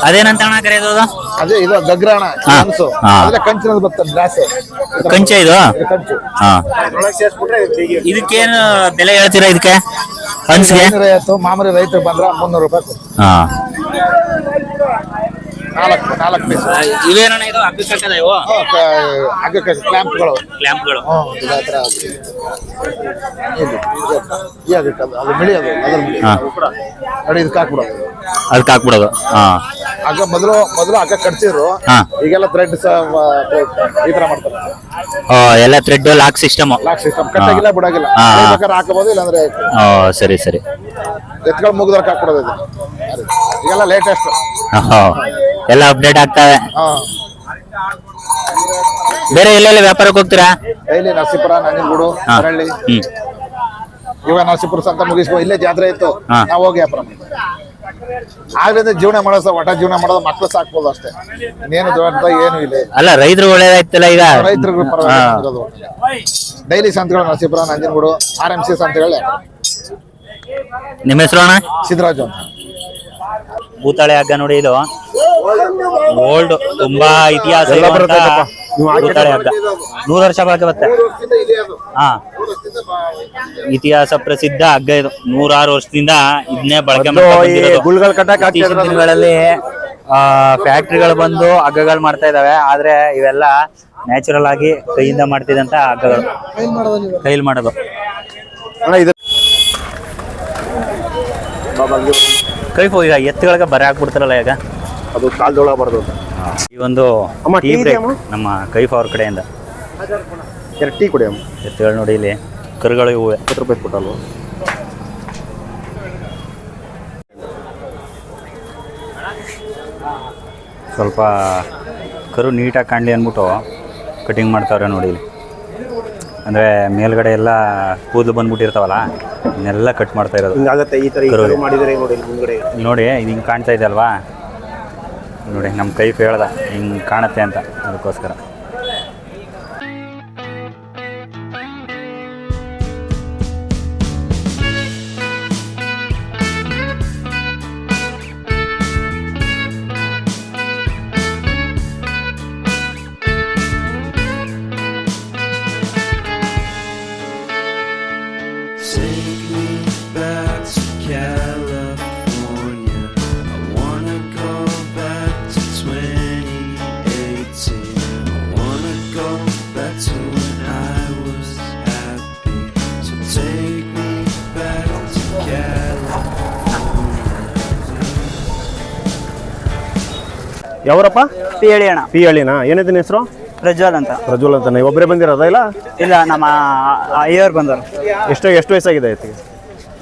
ಅದೇನಂತ ಅಣ್ಣ ಕರೆಯೋದು ಅದು? ಅದೇ ಇದು ಗಗ್ರಾಣ ಹಾ. ಅನ್ಸು ಹಾ. ಅದೇ ಕಂಚಿನದು ಬರ್ತದೆ ಗ್ಲಾಸ್ ಕಂಚೆ ಇದು? ಕಂಚು. ಹಾ. ಇದಕ್ಕೇನು ಬೆಲೆ ಹೇಳ್ತೀರಾ ಇದಕ್ಕೆ? ಹನ್ಸ್ಗೆ? ಐನೂರ ಐವತ್ತು ಮಾಮೂಲಿ ರೈತರು ಬಂದ್ರ ಮುನ್ನೂರು ರೂಪಾಯಿ ಕೊಡ್ತಾರೆ. ಹಾ. ನಾಲ್ಕು ನಾಲ್ಕು ಪೀಸ್ ಇವೇನಣ್ಣ ಇದು? ಹಬ್ಬಕ್ಕೆ ಹಾಕದ ಇವು? ಹಗ್ಗಕ್ಕೆ ಕ್ಲಾಂಪ್ಗಳು ಕ್ಲ್ಯಾಂಪ್ಗಳು ಇದು ಇದು ಈ ಹಗ್ಗಕ್ಕೆ ಅದು ಅದು ಮಿಳಿ ಅದು ಅದ್ರ ಮಿಳಿ ಹಾ. ನೋಡಿ ಇದಕ್ಕೆ ಹಾಕ್ಬಿಡೋದು. ಅದಕ್ಕೆ ಹಾಕ್ಬಿಡೋದು. ಹಾ. ಹಗ್ಗ ಮೊದಲು ಮೊದಲು ಹಗ್ಗ ಕಟ್ಸಿದ್ರು. ಹಾ. ಈಗೆಲ್ಲ ಥ್ರೆಡ್ ಈ ತರ ಮಾಡ್ತಾರೆ. ಎಲ್ಲ thread lock system lock system ಕಟ್ಟಾಗಿಲ್ಲ ಬಿಡಾಗಿಲ್ಲ. ಹಾ. ಬೇಕಾದ್ರೆ ಹಾಕಬಹುದು ಇಲ್ಲಾಂದ್ರೆ ಸರಿ ಸರಿ. ಎತ್ಗಳು ಮುಗಿದ್ರೆ ಹಾಕ್ಬಿಡೋದು ಇದು. ಈಗೆಲ್ಲ ಲೇಟೆಸ್ಟ್ ಎಲ್ಲ ಅಪ್ಡೇಟ್ ಆಗ್ತವೆ. ಹಾ. ಬೇರೆ ಎಲ್ಲೆಲ್ಲಿ ವ್ಯಾಪಾರಕ್ಕೆ ಹೋಗ್ತೀರಾ? ಡೈಲಿ ನರಸೀಪುರ ನಂಜನಗೂಡು ಹಾ. ಹರಳ್ಳಿ ಹ್ಮ್. ಇವಾಗ ನರಸೀಪುರ ಸಂತ ಮುಗಿಸ್ಬೋ ಇಲ್ಲೇ ಜಾತ್ರೆ ಇತ್ತು. ಹಾ. ನಾವು ಹೋಗಿ ವ್ಯಾಪಾರ ಆದ್ರಿಂದ ಆಗ್ಲಿಂದ ಜೀವನ ಮಾಡೋದು ಸರ್ ಒಟ್ಟ ಜೀವನ ಮಾಡೋದು ಮಕ್ಳು ಸಾಕ್ಬೋದು ಅಷ್ಟೇ. ಇನ್ನೇನು ದೊಡ್ಡ ಏನು ಇಲ್ಲ. ಅಲ್ಲ ರೈತರು ಒಳ್ಳೇದಾಯ್ತಲ್ಲ ಈಗ? ರೈತರು ಹಾ. Daily ಸಂತಗಳು Narasipura Nanjangud R M C ಸಂತಗಳು. ನಿಮ್ಮ ಹೆಸರು ಅಣ್ಣ? ಸಿದ್ದರಾಜು ಅಂತ. ಭೂತಾಳೆ ಹಗ್ಗ ನೋಡಿ ಇದು. ಓಲ್ಡ್ ತುಂಬಾ ಇತಿಹಾಸ ಇರುವಂತ ಭೂತಾಳೆ ಹಗ್ಗ ನೂರು ವರ್ಷ ಬಾಕಿ ಬರುತ್ತೆ ಹಾ. ಇತಿಹಾಸ ಪ್ರಸಿದ್ಧ ಹಗ್ಗ ಇದು. ನೂರಾರು ವರ್ಷದಿಂದ ಇದನ್ನೇ ಬಳಕೆ ದಿನಗಳಲ್ಲಿ ಫ್ಯಾಕ್ಟ್ರಿಗಳು ಬಂದು ಹಗ್ಗಗಳು ಮಾಡ್ತಾ ಇದಾವೆ. ಆದ್ರೆ ಇವೆಲ್ಲ ನ್ಯಾಚುರಲ್ ಆಗಿ ಕೈಯಿಂದ ಮಾಡ್ತಿದಂತ ಹಗ್ಗಗಳು. ಕೈಲಿ ಮಾಡೋದು. ಕೈಫು ಈಗ ಎತ್ತುಗಳಿಗೆ ಬರೆ ಹಾಕ್ಬಿಡ್ತಾರಲ್ಲ ಈಗ? ಅದು ಕಾಲ್ದೊಳಗೆ ಬರ್ದು ಈ ಒಂದು ಅಮ್ಮ, ಟೀ ಬ್ರೇಕ್? ನಮ್ಮ ಕೈಫ್ ಅವ್ರ ಕಡೆಯಿಂದ. ಎರಡು ಟೀ ಕುಡಿ ಅಮ್ಮ ಎತ್ತುಗಳು ನೋಡಿ ಇಲ್ಲಿ ಕರುಗಳು ಇವು. ಹತ್ತು ರೂಪಾಯಿ ಕೊಟ್ಟಲ್ವ? ಸ್ವಲ್ಪ ಕರು ನೀಟಾಗಿ ಕಾಣಲಿ ಅಂದ್ಬಿಟ್ಟು ಕಟಿಂಗ್ ಮಾಡ್ತಾವ್ರೆ ನೋಡಿ ಇಲ್ಲಿ. ಅಂದರೆ ಮೇಲ್ಗಡೆ ಎಲ್ಲ ಕೂದಲು ಬಂದ್ಬಿಟ್ಟಿರ್ತಾವಲ್ಲ ಇನ್ನೆಲ್ಲ ಕಟ್ ಮಾಡ್ತಾ ಇರೋದು. ಹಿಂಗಾಗತ್ತೆ ಈ ಮಾಡಿದರೆ ನೋಡಿ ಮುಂದ್ಗಡೆ. ಇಲ್ಲಿ ನೋಡಿ ಇದು ಹಿಂಗೆ ಕಾಣ್ತಾ ಇದೆ ಅಲ್ವಾ? ನೋಡಿ ನಮ್ಮ ಕೈ ಹೇಳ್ದ ಹಿಂಗೆ ಕಾಣುತ್ತೆ ಅಂತ ಅದಕ್ಕೋಸ್ಕರ. ಯಾವ್ರಪ್ಪ? ಪಿ ಅಣ್ಣ ಪಿ ಹಳ್ಳಿನಾ ಏನಿದೆ ಹೆಸರು? ಪ್ರಜ್ವಲ್ ಅಂತ. ಪ್ರಜ್ವಲ್ ಅಂತ. ನೀವು ಒಬ್ಬರೇ ಬಂದಿರೋದ ಇಲ್ಲ? ಇಲ್ಲ ನಮ್ಮ ಅಯ್ಯವ್ರು ಬಂದರು ಎಷ್ಟು ಎಷ್ಟು ವಯಸ್ಸಾಗಿದೆ ಆಯ್ತಿಗೆ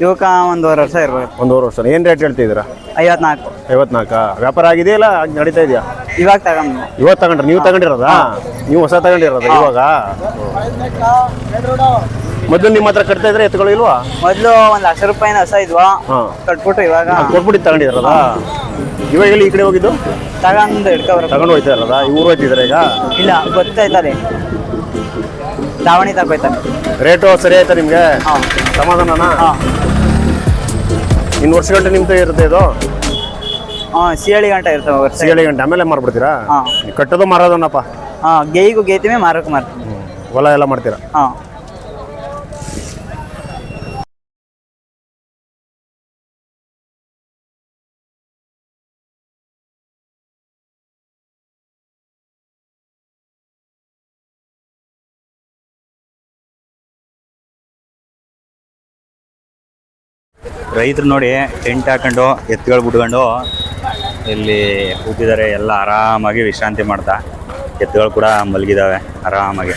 ಇವಕ್ಕ ಒಂದೂವರೆ ವರ್ಷ ಇರ್ಬೇಕು ಒಂದೂವರೆ ವರ್ಷ. ಏನು ರೇಟ್ ಹೇಳ್ತಿದ್ದೀರಾ? ಐವತ್ನಾಲ್ಕು. ಐವತ್ನಾಲ್ಕು? ವ್ಯಾಪಾರ ಆಗಿದೆಯಾ ಇಲ್ಲ ನಡೀತಾ ಇದೆಯಾ? ಇವಾಗ ತಗೊಂಡು ಇವತ್ತು ತಗೊಂಡ್ರೆ? ನೀವು ತಗೊಂಡಿರೋದಾ? ನೀವು ಹೊಸ ತಗೊಂಡಿರೋದ ಇವಾಗ? ಮೊದಲು ನಿಮ್ಮ ಹತ್ರ ಕಟ್ತಾ ಇದ್ರೆ ಎತ್ಕೊಳ್ಳೋ ಇಲ್ವಾ? ಮೊದಲು ಒಂದು ಲಕ್ಷ ರೂಪಾಯಿನ ಹೊಸ ಇದ್ವಾ. ಹಾಂ. ಕಟ್ಬಿಟ್ಟು ಇವಾಗ. ಕೊಟ್ಬಿಟ್ಟು ತಗೊಂಡಿರೋದಾ? ಇವಾಗ ಎಲ್ಲಿ ಈ ಕಡೆ ಹೋಗಿದ್ದು? ತಗೊಂಡು ಹಿಡ್ಕೊಬರ ತಗೊಂಡು ಹೋಯ್ತಾ ಇವ್ರು ಹೋಯ್ತಿದ್ದಾರೆ ಈಗ? ಇಲ್ಲ ಗೊತ್ತಾಯ್ತದೆ ದಾವಣಿ ತಗೋಯ್ತಾರೆ ರೇಟು ಸರಿ ಆಯ್ತಾ ನಿಮಗೆ? ಹಾಂ. ಸಮಾಧಾನನಾ? ಹಾಂ. ಇನ್ನು ವರ್ಷ ಗಂಟೆ ನಿಮ್ದು ಇರುತ್ತೆ ಇದು? ಹಾಂ ಸಿಹಳಿ ಗಂಟೆ ಇರ್ತವೆ ವರ್ಷ. ಏಳು ಗಂಟೆ ಆಮೇಲೆ ಮಾರ್ಬಿಡ್ತೀರಾ? ಹಾಂ. ಕಟ್ಟೋದು ಮಾರೋದನ್ನಪ್ಪ. ಹಾಂ ಗೇಯ್ಗೂ ಗೇಯ್ತೀವಿ ಮಾರಕ್ಕೆ ಮಾರ್ತೀವಿ. ಹೊಲ ಎಲ್ಲ ಮಾಡ್ತೀರಾ? ಹಾಂ. ರೈತರು ನೋಡಿ ಟೆಂಟ್ ಹಾಕೊಂಡು, ಎತ್ತುಗಳು ಬಿಟ್ಕೊಂಡು ಇಲ್ಲಿ ಕೂತಿದ್ದಾರೆ. ಎಲ್ಲ ಆರಾಮಾಗಿ ವಿಶ್ರಾಂತಿ ಮಾಡ್ತಾ, ಎತ್ತುಗಳು ಕೂಡ ಮಲಗಿದಾವೆ, ಆರಾಮಾಗಿ.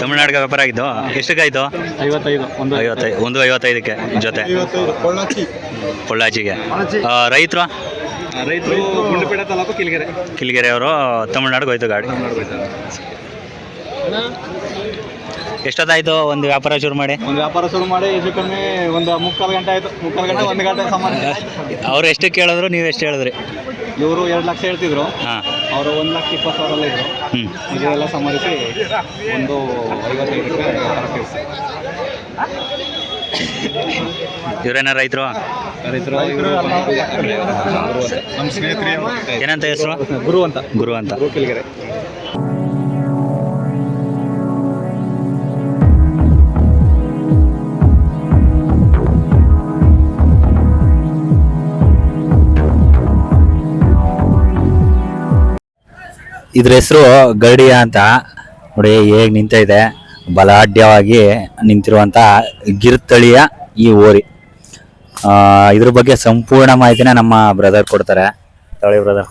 ತಮಿಳ್ನಾಡಿಗೆ ವ್ಯಾಪಾರ ಆಗಿದ್ದು? ಎಷ್ಟಕ್ಕಾಯ್ತು? ಐವತ್ತೈದು ಒಂದು. ಐವತ್ತೈದು ಒಂದು ಐವತ್ತೈದಕ್ಕೆ ಜೊತೆ. ಪೊಳ್ಳಾಚಿಗೆ. ರೈತರು? ರೈತರು ಗುಂಡ್ಲುಪೇಟೆ ತಾಲೂಕು ಕಿಲ್ಗೆರೆ. ಕಿಲ್ಗೆರೆ ಅವರು ತಮಿಳ್ನಾಡಿಗೆ ಹೋಯ್ತು ಗಾಡಿ. ಎಷ್ಟೊತ್ತಾಯ್ತು ಒಂದು ವ್ಯಾಪಾರ ಶುರು ಮಾಡಿ? ಒಂದು ವ್ಯಾಪಾರ ಶುರು ಮಾಡಿ ಹೆಚ್ಚು ಕಮ್ಮಿ ಒಂದು ಮುಕ್ಕಾಲು ಗಂಟೆ ಆಯ್ತು. ಮುಕ್ಕಾಲು ಗಂಟೆ ಒಂದು ಗಂಟೆ ಸಾಮಾನ್ಯ ಅವ್ರು ಎಷ್ಟು ಕೇಳಿದ್ರು ನೀವು ಎಷ್ಟು ಹೇಳಿದ್ರಿ? ಇವರು ಎರಡು ಲಕ್ಷ ಹೇಳ್ತಿದ್ರು. ಹಾಂ. ಅವರು ಒಂದು ಲಕ್ಷ ಇಪ್ಪತ್ತು ಸಾವಿರ ಇದ್ರು. ಹ್ಞೂ ಇದೆಲ್ಲ ಸಂಬಂಧಿಸಿ ಒಂದು ಐವತ್ತೈದು ವ್ಯಾಪಾರ ಕಳಿಸಿ ಇವ್ರೇನ ರೈತರು? ರೈತರು ನಮ್ಮ ಸ್ನೇಹಿತರೆ ಏನಂತ ಹೆಸರು? ಗುರು ಅಂತ. ಗುರು ಅಂತ. ಗುರು ಕಿಲ್ಗೆರೆ. ಇದ್ರ ಹೆಸರು ಗರಡಿಯ ಅಂತ. ನೋಡಿ ಹೇಗೆ ನಿಂತ ಇದೆ ಬಲಾಢ್ಯವಾಗಿ ನಿಂತಿರುವಂತ ಗಿರ್ತಳಿಯ ಈ ಓರಿ. ಆ, ಇದ್ರ ಬಗ್ಗೆ ಸಂಪೂರ್ಣ ಮಾಹಿತಿನ ನಮ್ಮ ಬ್ರದರ್ ಕೊಡ್ತಾರೆ. ತಳಿ ಬ್ರದರ್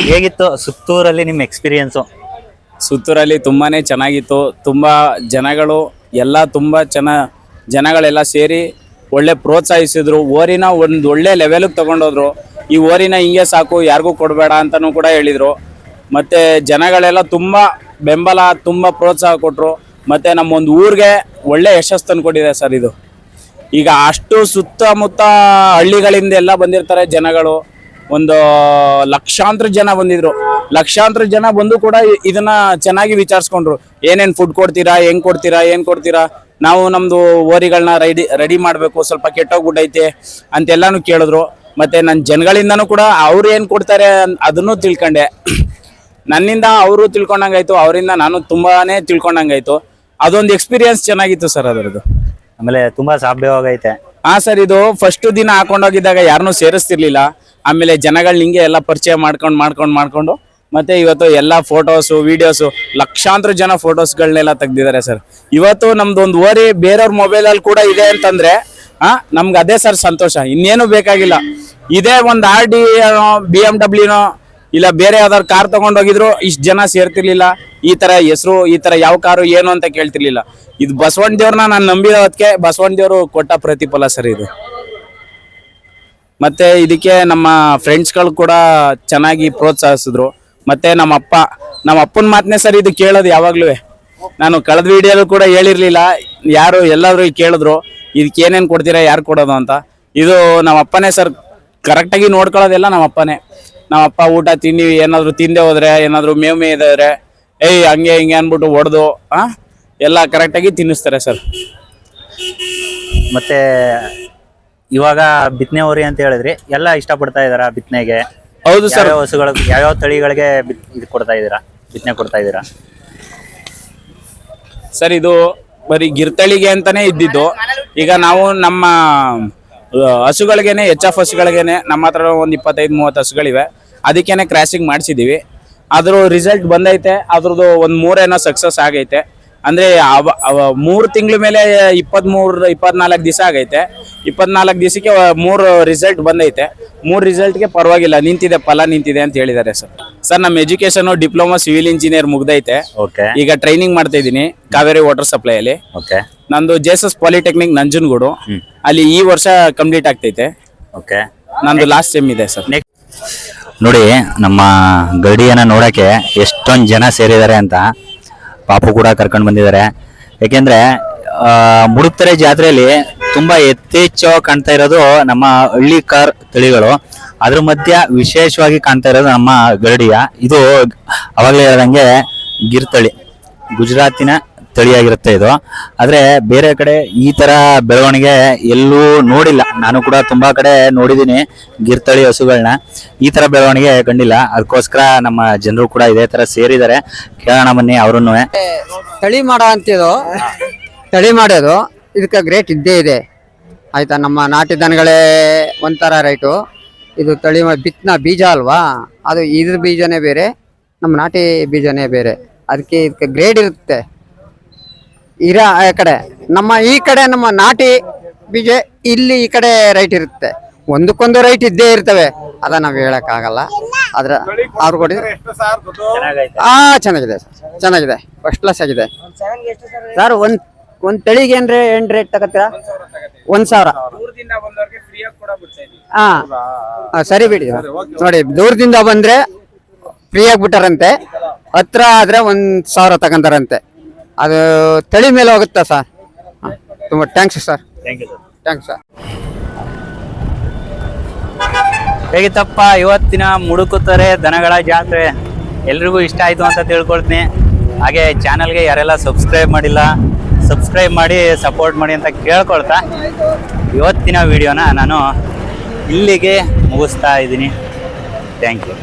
ಹೇಗಿತ್ತು ಸುತ್ತೂರಲ್ಲಿ ನಿಮ್ಮ ಎಕ್ಸ್ಪೀರಿಯನ್ಸು ಸುತ್ತೂರಲ್ಲಿ ತುಂಬಾ ಚೆನ್ನಾಗಿತ್ತು. ತುಂಬಾ ಜನಗಳು ಎಲ್ಲ ತುಂಬಾ ಚೆನ್ನ ಜನಗಳೆಲ್ಲ ಸೇರಿ ಒಳ್ಳೆ ಪ್ರೋತ್ಸಾಹಿಸಿದ್ರು. ಓರಿನ ಒಂದು ಒಳ್ಳೆ ಲೆವೆಲ್ಗೆ ತಗೊಂಡೋದ್ರು. ಈ ಓರಿನ ಹಿಂಗೆ ಸಾಕು, ಯಾರಿಗೂ ಕೊಡಬೇಡ ಅಂತಲೂ ಕೂಡ ಹೇಳಿದರು. ಮತ್ತು ಜನಗಳೆಲ್ಲ ತುಂಬ ಬೆಂಬಲ, ತುಂಬ ಪ್ರೋತ್ಸಾಹ ಕೊಟ್ಟರು ಮತ್ತು ನಮ್ಮ ಒಂದು ಊರಿಗೆ ಒಳ್ಳೆ ಯಶಸ್ಸು ತಂದುಕೊಟ್ಟಿದೆ ಸರ್ ಇದು. ಈಗ ಅಷ್ಟು ಸುತ್ತಮುತ್ತ ಹಳ್ಳಿಗಳಿಂದ ಎಲ್ಲ ಬಂದಿರ್ತಾರೆ ಜನಗಳು. ಒಂದು ಲಕ್ಷಾಂತರ ಜನ ಬಂದಿದ್ರು. ಲಕ್ಷಾಂತರ ಜನ ಬಂದು ಕೂಡ ಇದನ್ನ ಚೆನ್ನಾಗಿ ವಿಚಾರಿಸ್ಕೊಂಡ್ರು. ಏನೇನ್ ಫುಡ್ ಕೊಡ್ತೀರಾ ಹೆಂಗ್ ಕೊಡ್ತೀರಾ, ಏನು ಕೊಡ್ತೀರಾ? ನಾವು ನಮ್ಮದು ಓರಿಗಳನ್ನ ರೆಡಿ ರೆಡಿ ಮಾಡಬೇಕು ಸ್ವಲ್ಪ ಕೆಟ್ಟೋಗ್ಬಿಟ್ಟೈತೆ ಅಂತೆಲ್ಲಾನು ಕೇಳಿದ್ರು. ಮತ್ತೆ ನನ್ನ ಜನಗಳಿಂದನೂ ಕೂಡ ಅವ್ರು ಏನು ಕೊಡ್ತಾರೆ ಅದನ್ನು ತಿಳ್ಕೊಂಡೆ. ನನ್ನಿಂದ ಅವರು ತಿಳ್ಕೊಂಡಂಗಾಯ್ತು ಅವರಿಂದ ನಾನು ತುಂಬಾ ತಿಳ್ಕೊಂಡಂಗಾಯ್ತು. ಅದೊಂದು ಎಕ್ಸ್ಪೀರಿಯನ್ಸ್ ಚೆನ್ನಾಗಿತ್ತು ಸರ್ ಅದರದ್ದು. ಆಮೇಲೆ ತುಂಬಾ ಸಾಭ್ಯವಾಗೈತೆ ಹಾ ಸರ್ ಇದು ಫಸ್ಟ್ ದಿನ ಹಾಕೊಂಡೋಗಿದ್ದಾಗ ಯಾರನ್ನೂ ಸೇರಿಸ್ತಿರ್ಲಿಲ್ಲ. ಆಮೇಲೆ ಜನಗಳು ಹಿಂಗೆ ಎಲ್ಲ ಪರಿಚಯ ಮಾಡ್ಕೊಂಡು ಮಾಡ್ಕೊಂಡು ಮಾಡ್ಕೊಂಡು ಮತ್ತೆ ಇವತ್ತು ಎಲ್ಲ ಫೋಟೋಸು ವಿಡಿಯೋಸು ಲಕ್ಷಾಂತರ ಜನ ಫೋಟೋಸ್ಗಳನ್ನೆಲ್ಲ ತೆಗ್ದಿದ್ದಾರೆ ಸರ್ ಇವತ್ತು ನಮ್ದು ಒಂದು ಓರಿ ಬೇರೆಯವ್ರ ಮೊಬೈಲಲ್ಲಿ ಕೂಡ ಇದೆ ಅಂತಂದ್ರೆ, ಆ, ನಮ್ಗೆ ಅದೇ ಸರ್ ಸಂತೋಷ. ಇನ್ನೇನು ಬೇಕಾಗಿಲ್ಲ. ಇದೇ ಒಂದು ಆರ್ ಡಿ ಬಿ ಎಂ ಡಬ್ಲ್ಯೂನೋ ಇಲ್ಲ ಬೇರೆ ಯಾವ್ದಾದ್ರು ಕಾರ್ ತಗೊಂಡೋಗಿದ್ರು, ಇಷ್ಟು ಜನ ಸೇರ್ತಿರ್ಲಿಲ್ಲ. ಈ ತರ ಹೆಸರು, ಈ ತರ ಯಾವ ಕಾರು, ಏನು ಅಂತ ಕೇಳ್ತಿರ್ಲಿಲ್ಲ. ಇದು ಬಸವಣ್ಣ ದೇವ್ರನ್ನ ನಾನು ನಂಬಿರೋದಕ್ಕೆ ಬಸವಣ್ಣ ದೇವರು ಕೊಟ್ಟ ಪ್ರತಿಫಲ ಸರ್ ಇದು. ಮತ್ತೆ ಇದಕ್ಕೆ ನಮ್ಮ ಫ್ರೆಂಡ್ಸ್ಗಳು ಕೂಡ ಚೆನ್ನಾಗಿ ಪ್ರೋತ್ಸಾಹಿಸಿದ್ರು. ಮತ್ತೆ ನಮ್ಮ ಅಪ್ಪ, ನಮ್ಮ ಅಪ್ಪನ ಮಾತನೇ ಸರ್ ಇದು ಕೇಳೋದು ಯಾವಾಗ್ಲೂ. ನಾನು ಕಳೆದ ವಿಡಿಯೋ ಕೂಡ ಹೇಳಿರ್ಲಿಲ್ಲ, ಯಾರು ಎಲ್ಲಾದ್ರೂ ಕೇಳಿದ್ರು, ಇದಕ್ಕೆ ಏನೇನು ಕೊಡ್ತೀರಾ, ಯಾರು ಕೊಡೋದು? ಅಂತ. ಇದು ನಮ್ಮ ಅಪ್ಪನೇ ಸರ್ ಕರೆಕ್ಟಾಗಿ ನೋಡ್ಕೊಳ್ಳೋದೆಲ್ಲ ನಮ್ಮ ಅಪ್ಪನೇ. ನಮ್ಮ ಅಪ್ಪ ಊಟ ತಿಂಡಿ ಏನಾದರೂ ತಿಂದೆ ಹೋದ್ರೆ, ಏನಾದರೂ ಮೇವು ಮೇಯ್ದಾದ್ರೆ ಏಯ್, ಹಂಗೆ, ಹಿಂಗೆ ಅಂದ್ಬಿಟ್ಟು ಹೊಡೆದು ಹಾಂ ಎಲ್ಲ ಕರೆಕ್ಟಾಗಿ ತಿನ್ನಿಸ್ತಾರೆ ಸರ್. ಮತ್ತೆ ಇವಾಗ ಬಿತ್ತನೆ ಹೋರಿ ಅಂತ ಹೇಳಿದ್ರಿ, ಎಲ್ಲ ಇಷ್ಟಪಡ್ತಾ ಇದ್ದಾರಾ ಬಿತ್ತನೆಗೆ ಹೌದು ಸರ್. ಯಾವ್ಯಾವ ಹಸುಗಳು ಯಾವ್ಯಾವ ತಳಿಗಳಿಗೆ ಬಿತ್- ಇದು ಕೊಡ್ತಾ ಇದ್ದೀರಾ? ಬಿತ್ತನೆ ಕೊಡ್ತಾ ಇದ್ದೀರಾ? ಸರ್ ಇದು ಬರೀ ಗಿರ್ತಳಿಗೆ ಅಂತಾನೆ ಇದ್ದಿದ್ದು. ಈಗ ನಾವು ನಮ್ಮ ಆ, ಹಸುಗಳಿಗೇನೆ ಎಚ್ ಎಫ್ ಹಸುಗಳಿಗೇನೆ ನಮ್ಮ ಹತ್ರ ಒಂದು ಇಪ್ಪತ್ತೈದು ಮೂವತ್ತು ಹಸುಗಳಿವೆ. ಅದಕ್ಕೇನೆ ಕ್ರಾಸಿಂಗ್ ಮಾಡಿಸಿದ್ದೀವಿ ಅದ್ರ ರಿಸಲ್ಟ್ ಬಂದೈತೆ. ಅದ್ರದ್ದು ಒಂದು ಮೂರೇನೋ ಸಕ್ಸಸ್ ಆಗೈತೆ. ಅಂದ್ರೆ ಮೂರು ತಿಂಗಳ ಮೇಲೆ ಇಪ್ಪತ್ತ್ಮೂರು ಇಪ್ಪತ್ನಾಲ್ಕು ದಿವಸ ಆಗೈತೆ. ಇಪ್ಪತ್ನಾಲ್ಕು ದಿವಸಕ್ಕೆ ಮೂರು ರಿಸಲ್ಟ್ ಬಂದೈತೆ. ಮೂರು ರಿಸಲ್ಟ್ಗೆ ಪರವಾಗಿಲ್ಲ ನಿಂತಿದೆ ಫಲ ನಿಂತಿದೆ ಅಂತ ಹೇಳಿದ್ದಾರೆ ಸರ್. ಸರ್ ನಮ್ಮ ಎಜುಕೇಶನ್ ಡಿಪ್ಲೊಮಾ ಸಿವಿಲ್ ಇಂಜಿನಿಯರ್ ಮುಗ್ದೈತೆ. ಓಕೆ ಈಗ ಟ್ರೈನಿಂಗ್ ಮಾಡ್ತಾ ಇದ್ದೀನಿ ಕಾವೇರಿ ವಾಟರ್ ಸಪ್ಲೈ ಅಲ್ಲಿ. ಓಕೆ ನಂದು ಜೇಸಸ್ ಪಾಲಿಟೆಕ್ನಿಕ್ ನಂಜನಗೂಡು. ಅಲ್ಲಿ ಈ ವರ್ಷ ಕಂಪ್ಲೀಟ್ ಆಗ್ತೈತೆ. ಓಕೆ ನಂದು ಲಾಸ್ಟ್ ಸೆಮ್ ಇದೆ ಸರ್. ನೋಡಿ ನಮ್ಮ ಗಡಿಯನ್ನ ನೋಡಕ್ಕೆ ಎಷ್ಟೊಂದು ಜನ ಸೇರಿದ್ದಾರೆ ಅಂತ. ಪಾಪು ಕೂಡ ಕರ್ಕೊಂಡು ಬಂದಿದ್ದಾರೆ. ಯಾಕೆಂದ್ರೆ ಮುಡುಕ್ತರೆ ಜಾತ್ರೆಯಲ್ಲಿ ತುಂಬಾ ಯಥೇಚ್ಛವಾಗಿ ಕಾಣ್ತಾ ಇರೋದು ನಮ್ಮ ಹಳ್ಳಿ ಕಾರ್ ತಳಿಗಳು. ಅದ್ರ ಮಧ್ಯ ವಿಶೇಷವಾಗಿ ಕಾಣ್ತಾ ಇರೋದು ನಮ್ಮ ಗರಡಿಯ. ಇದು ಅವಾಗಲೇ ಹೇಳ್ದಂಗೆ ಗಿರ್ತಳಿ. ಗುಜರಾತಿನ ತಳಿಯಾಗಿರುತ್ತೆ ಇದು. ಆದ್ರೆ ಬೇರೆ ಕಡೆ ಈ ತರ ಬೆಳವಣಿಗೆ ಎಲ್ಲೂ ನೋಡಿಲ್ಲ. ನಾನು ಕೂಡ ತುಂಬಾ ಕಡೆ ನೋಡಿದೀನಿ ಗಿರ್ತಳಿ ಹಸುಗಳನ್ನ ಈ ತರ ಬೆಳವಣಿಗೆ ಕಂಡಿಲ್ಲ. ಅದಕ್ಕೋಸ್ಕರ ನಮ್ಮ ಜನರು ಕೂಡ ಇದೇ ತರ ಸೇರಿದ್ದಾರೆ. ಕೇಳೋಣ ಬನ್ನಿ ಅವರನ್ನು. ತಳಿ ಮಾಡೋ ಅಂತಿದು? ತಳಿ ಮಾಡೋದು? ಇದಕ್ಕೆ ಗ್ರೇಟ್ ಇದ್ದೇ ಇದೆ. ಆಯಿತಾ, ನಮ್ಮ ನಾಟಿ ದನಗಳೇ ಒಂಥರ ರೈಟು ಇದು ತಳಿ ಬಿತ್ತನ ಬೀಜ ಅಲ್ವಾ? ಅದು ಇದ್ರ ಬೀಜನೇ ಬೇರೆ, ನಮ್ಮ ನಾಟಿ ಬೀಜನೇ ಬೇರೆ. ಅದಕ್ಕೆ ಇದಕ್ಕೆ ಗ್ರೇಡ್ ಇರುತ್ತೆ. ಇರ ಆ ಕಡೆ. ನಮ್ಮ ಈ ಕಡೆ ನಮ್ಮ ನಾಟಿ ಬೀಜ ಇಲ್ಲಿ ಈ ಕಡೆ ರೈಟ್ ಇರುತ್ತೆ. ಒಂದಕ್ಕೊಂದು ರೈಟ್ ಇದ್ದೇ ಇರ್ತವೆ. ಅದ ನಾವು ಹೇಳಕ್ಕಾಗಲ್ಲ. ಆದ್ರೆ ಅವ್ರು ಕೊಟ್ಟಿದ್ರೆ ಹಾ ಚೆನ್ನಾಗಿದೆ ಸರ್. ಚೆನ್ನಾಗಿದೆ. ಫಸ್ಟ್ ಕ್ಲಾಸ್ ಆಗಿದೆ. ಸರ್ ಒಂದ್ ಒಂದ್ ತಳಿಗೆ ಏನ್ ರೇ ಏನ್ ರೇಟ್ ತಗತ್ತೀರಾ ಒಂದ್ ಸಾವಿರ. ಹಾ ಹಾ, ಸರಿ ಬಿಡಿ. ನೋಡಿ ದೂರದಿಂದ ಬಂದ್ರೆ ಫ್ರೀ ಆಗ್ಬಿಟ್ಟಾರಂತೆ ಹತ್ರ ಆದ್ರೆ ಒಂದ್ ಸಾವಿರ ತಗೊಂತಾರಂತೆ. ಅದು ತಳಿ ಮೇಲೆ ಹೋಗುತ್ತಾ ಸರ್? ತುಂಬ thanks sir. Thank you sir thanks sir. ಹೇಗಿತ್ತಪ್ಪ ಇವತ್ತಿನ ಮುಡುಕುತ್ತಾರೆ ದನಗಳ ಜಾತ್ರೆ? ಎಲ್ರಿಗೂ ಇಷ್ಟ ಆಯಿತು ಅಂತ ತಿಳ್ಕೊಳ್ತೀನಿ. ಹಾಗೆ ಚಾನಲ್ಗೆ ಯಾರೆಲ್ಲ ಸಬ್ಸ್ಕ್ರೈಬ್ ಮಾಡಿಲ್ಲ ಸಬ್ಸ್ಕ್ರೈಬ್ ಮಾಡಿ ಸಪೋರ್ಟ್ ಮಾಡಿ ಅಂತ ಕೇಳ್ಕೊಳ್ತಾ ಇವತ್ತಿನ ವಿಡಿಯೋನ ನಾನು ಇಲ್ಲಿಗೆ ಮುಗಿಸ್ತಾ ಇದ್ದೀನಿ. Thank you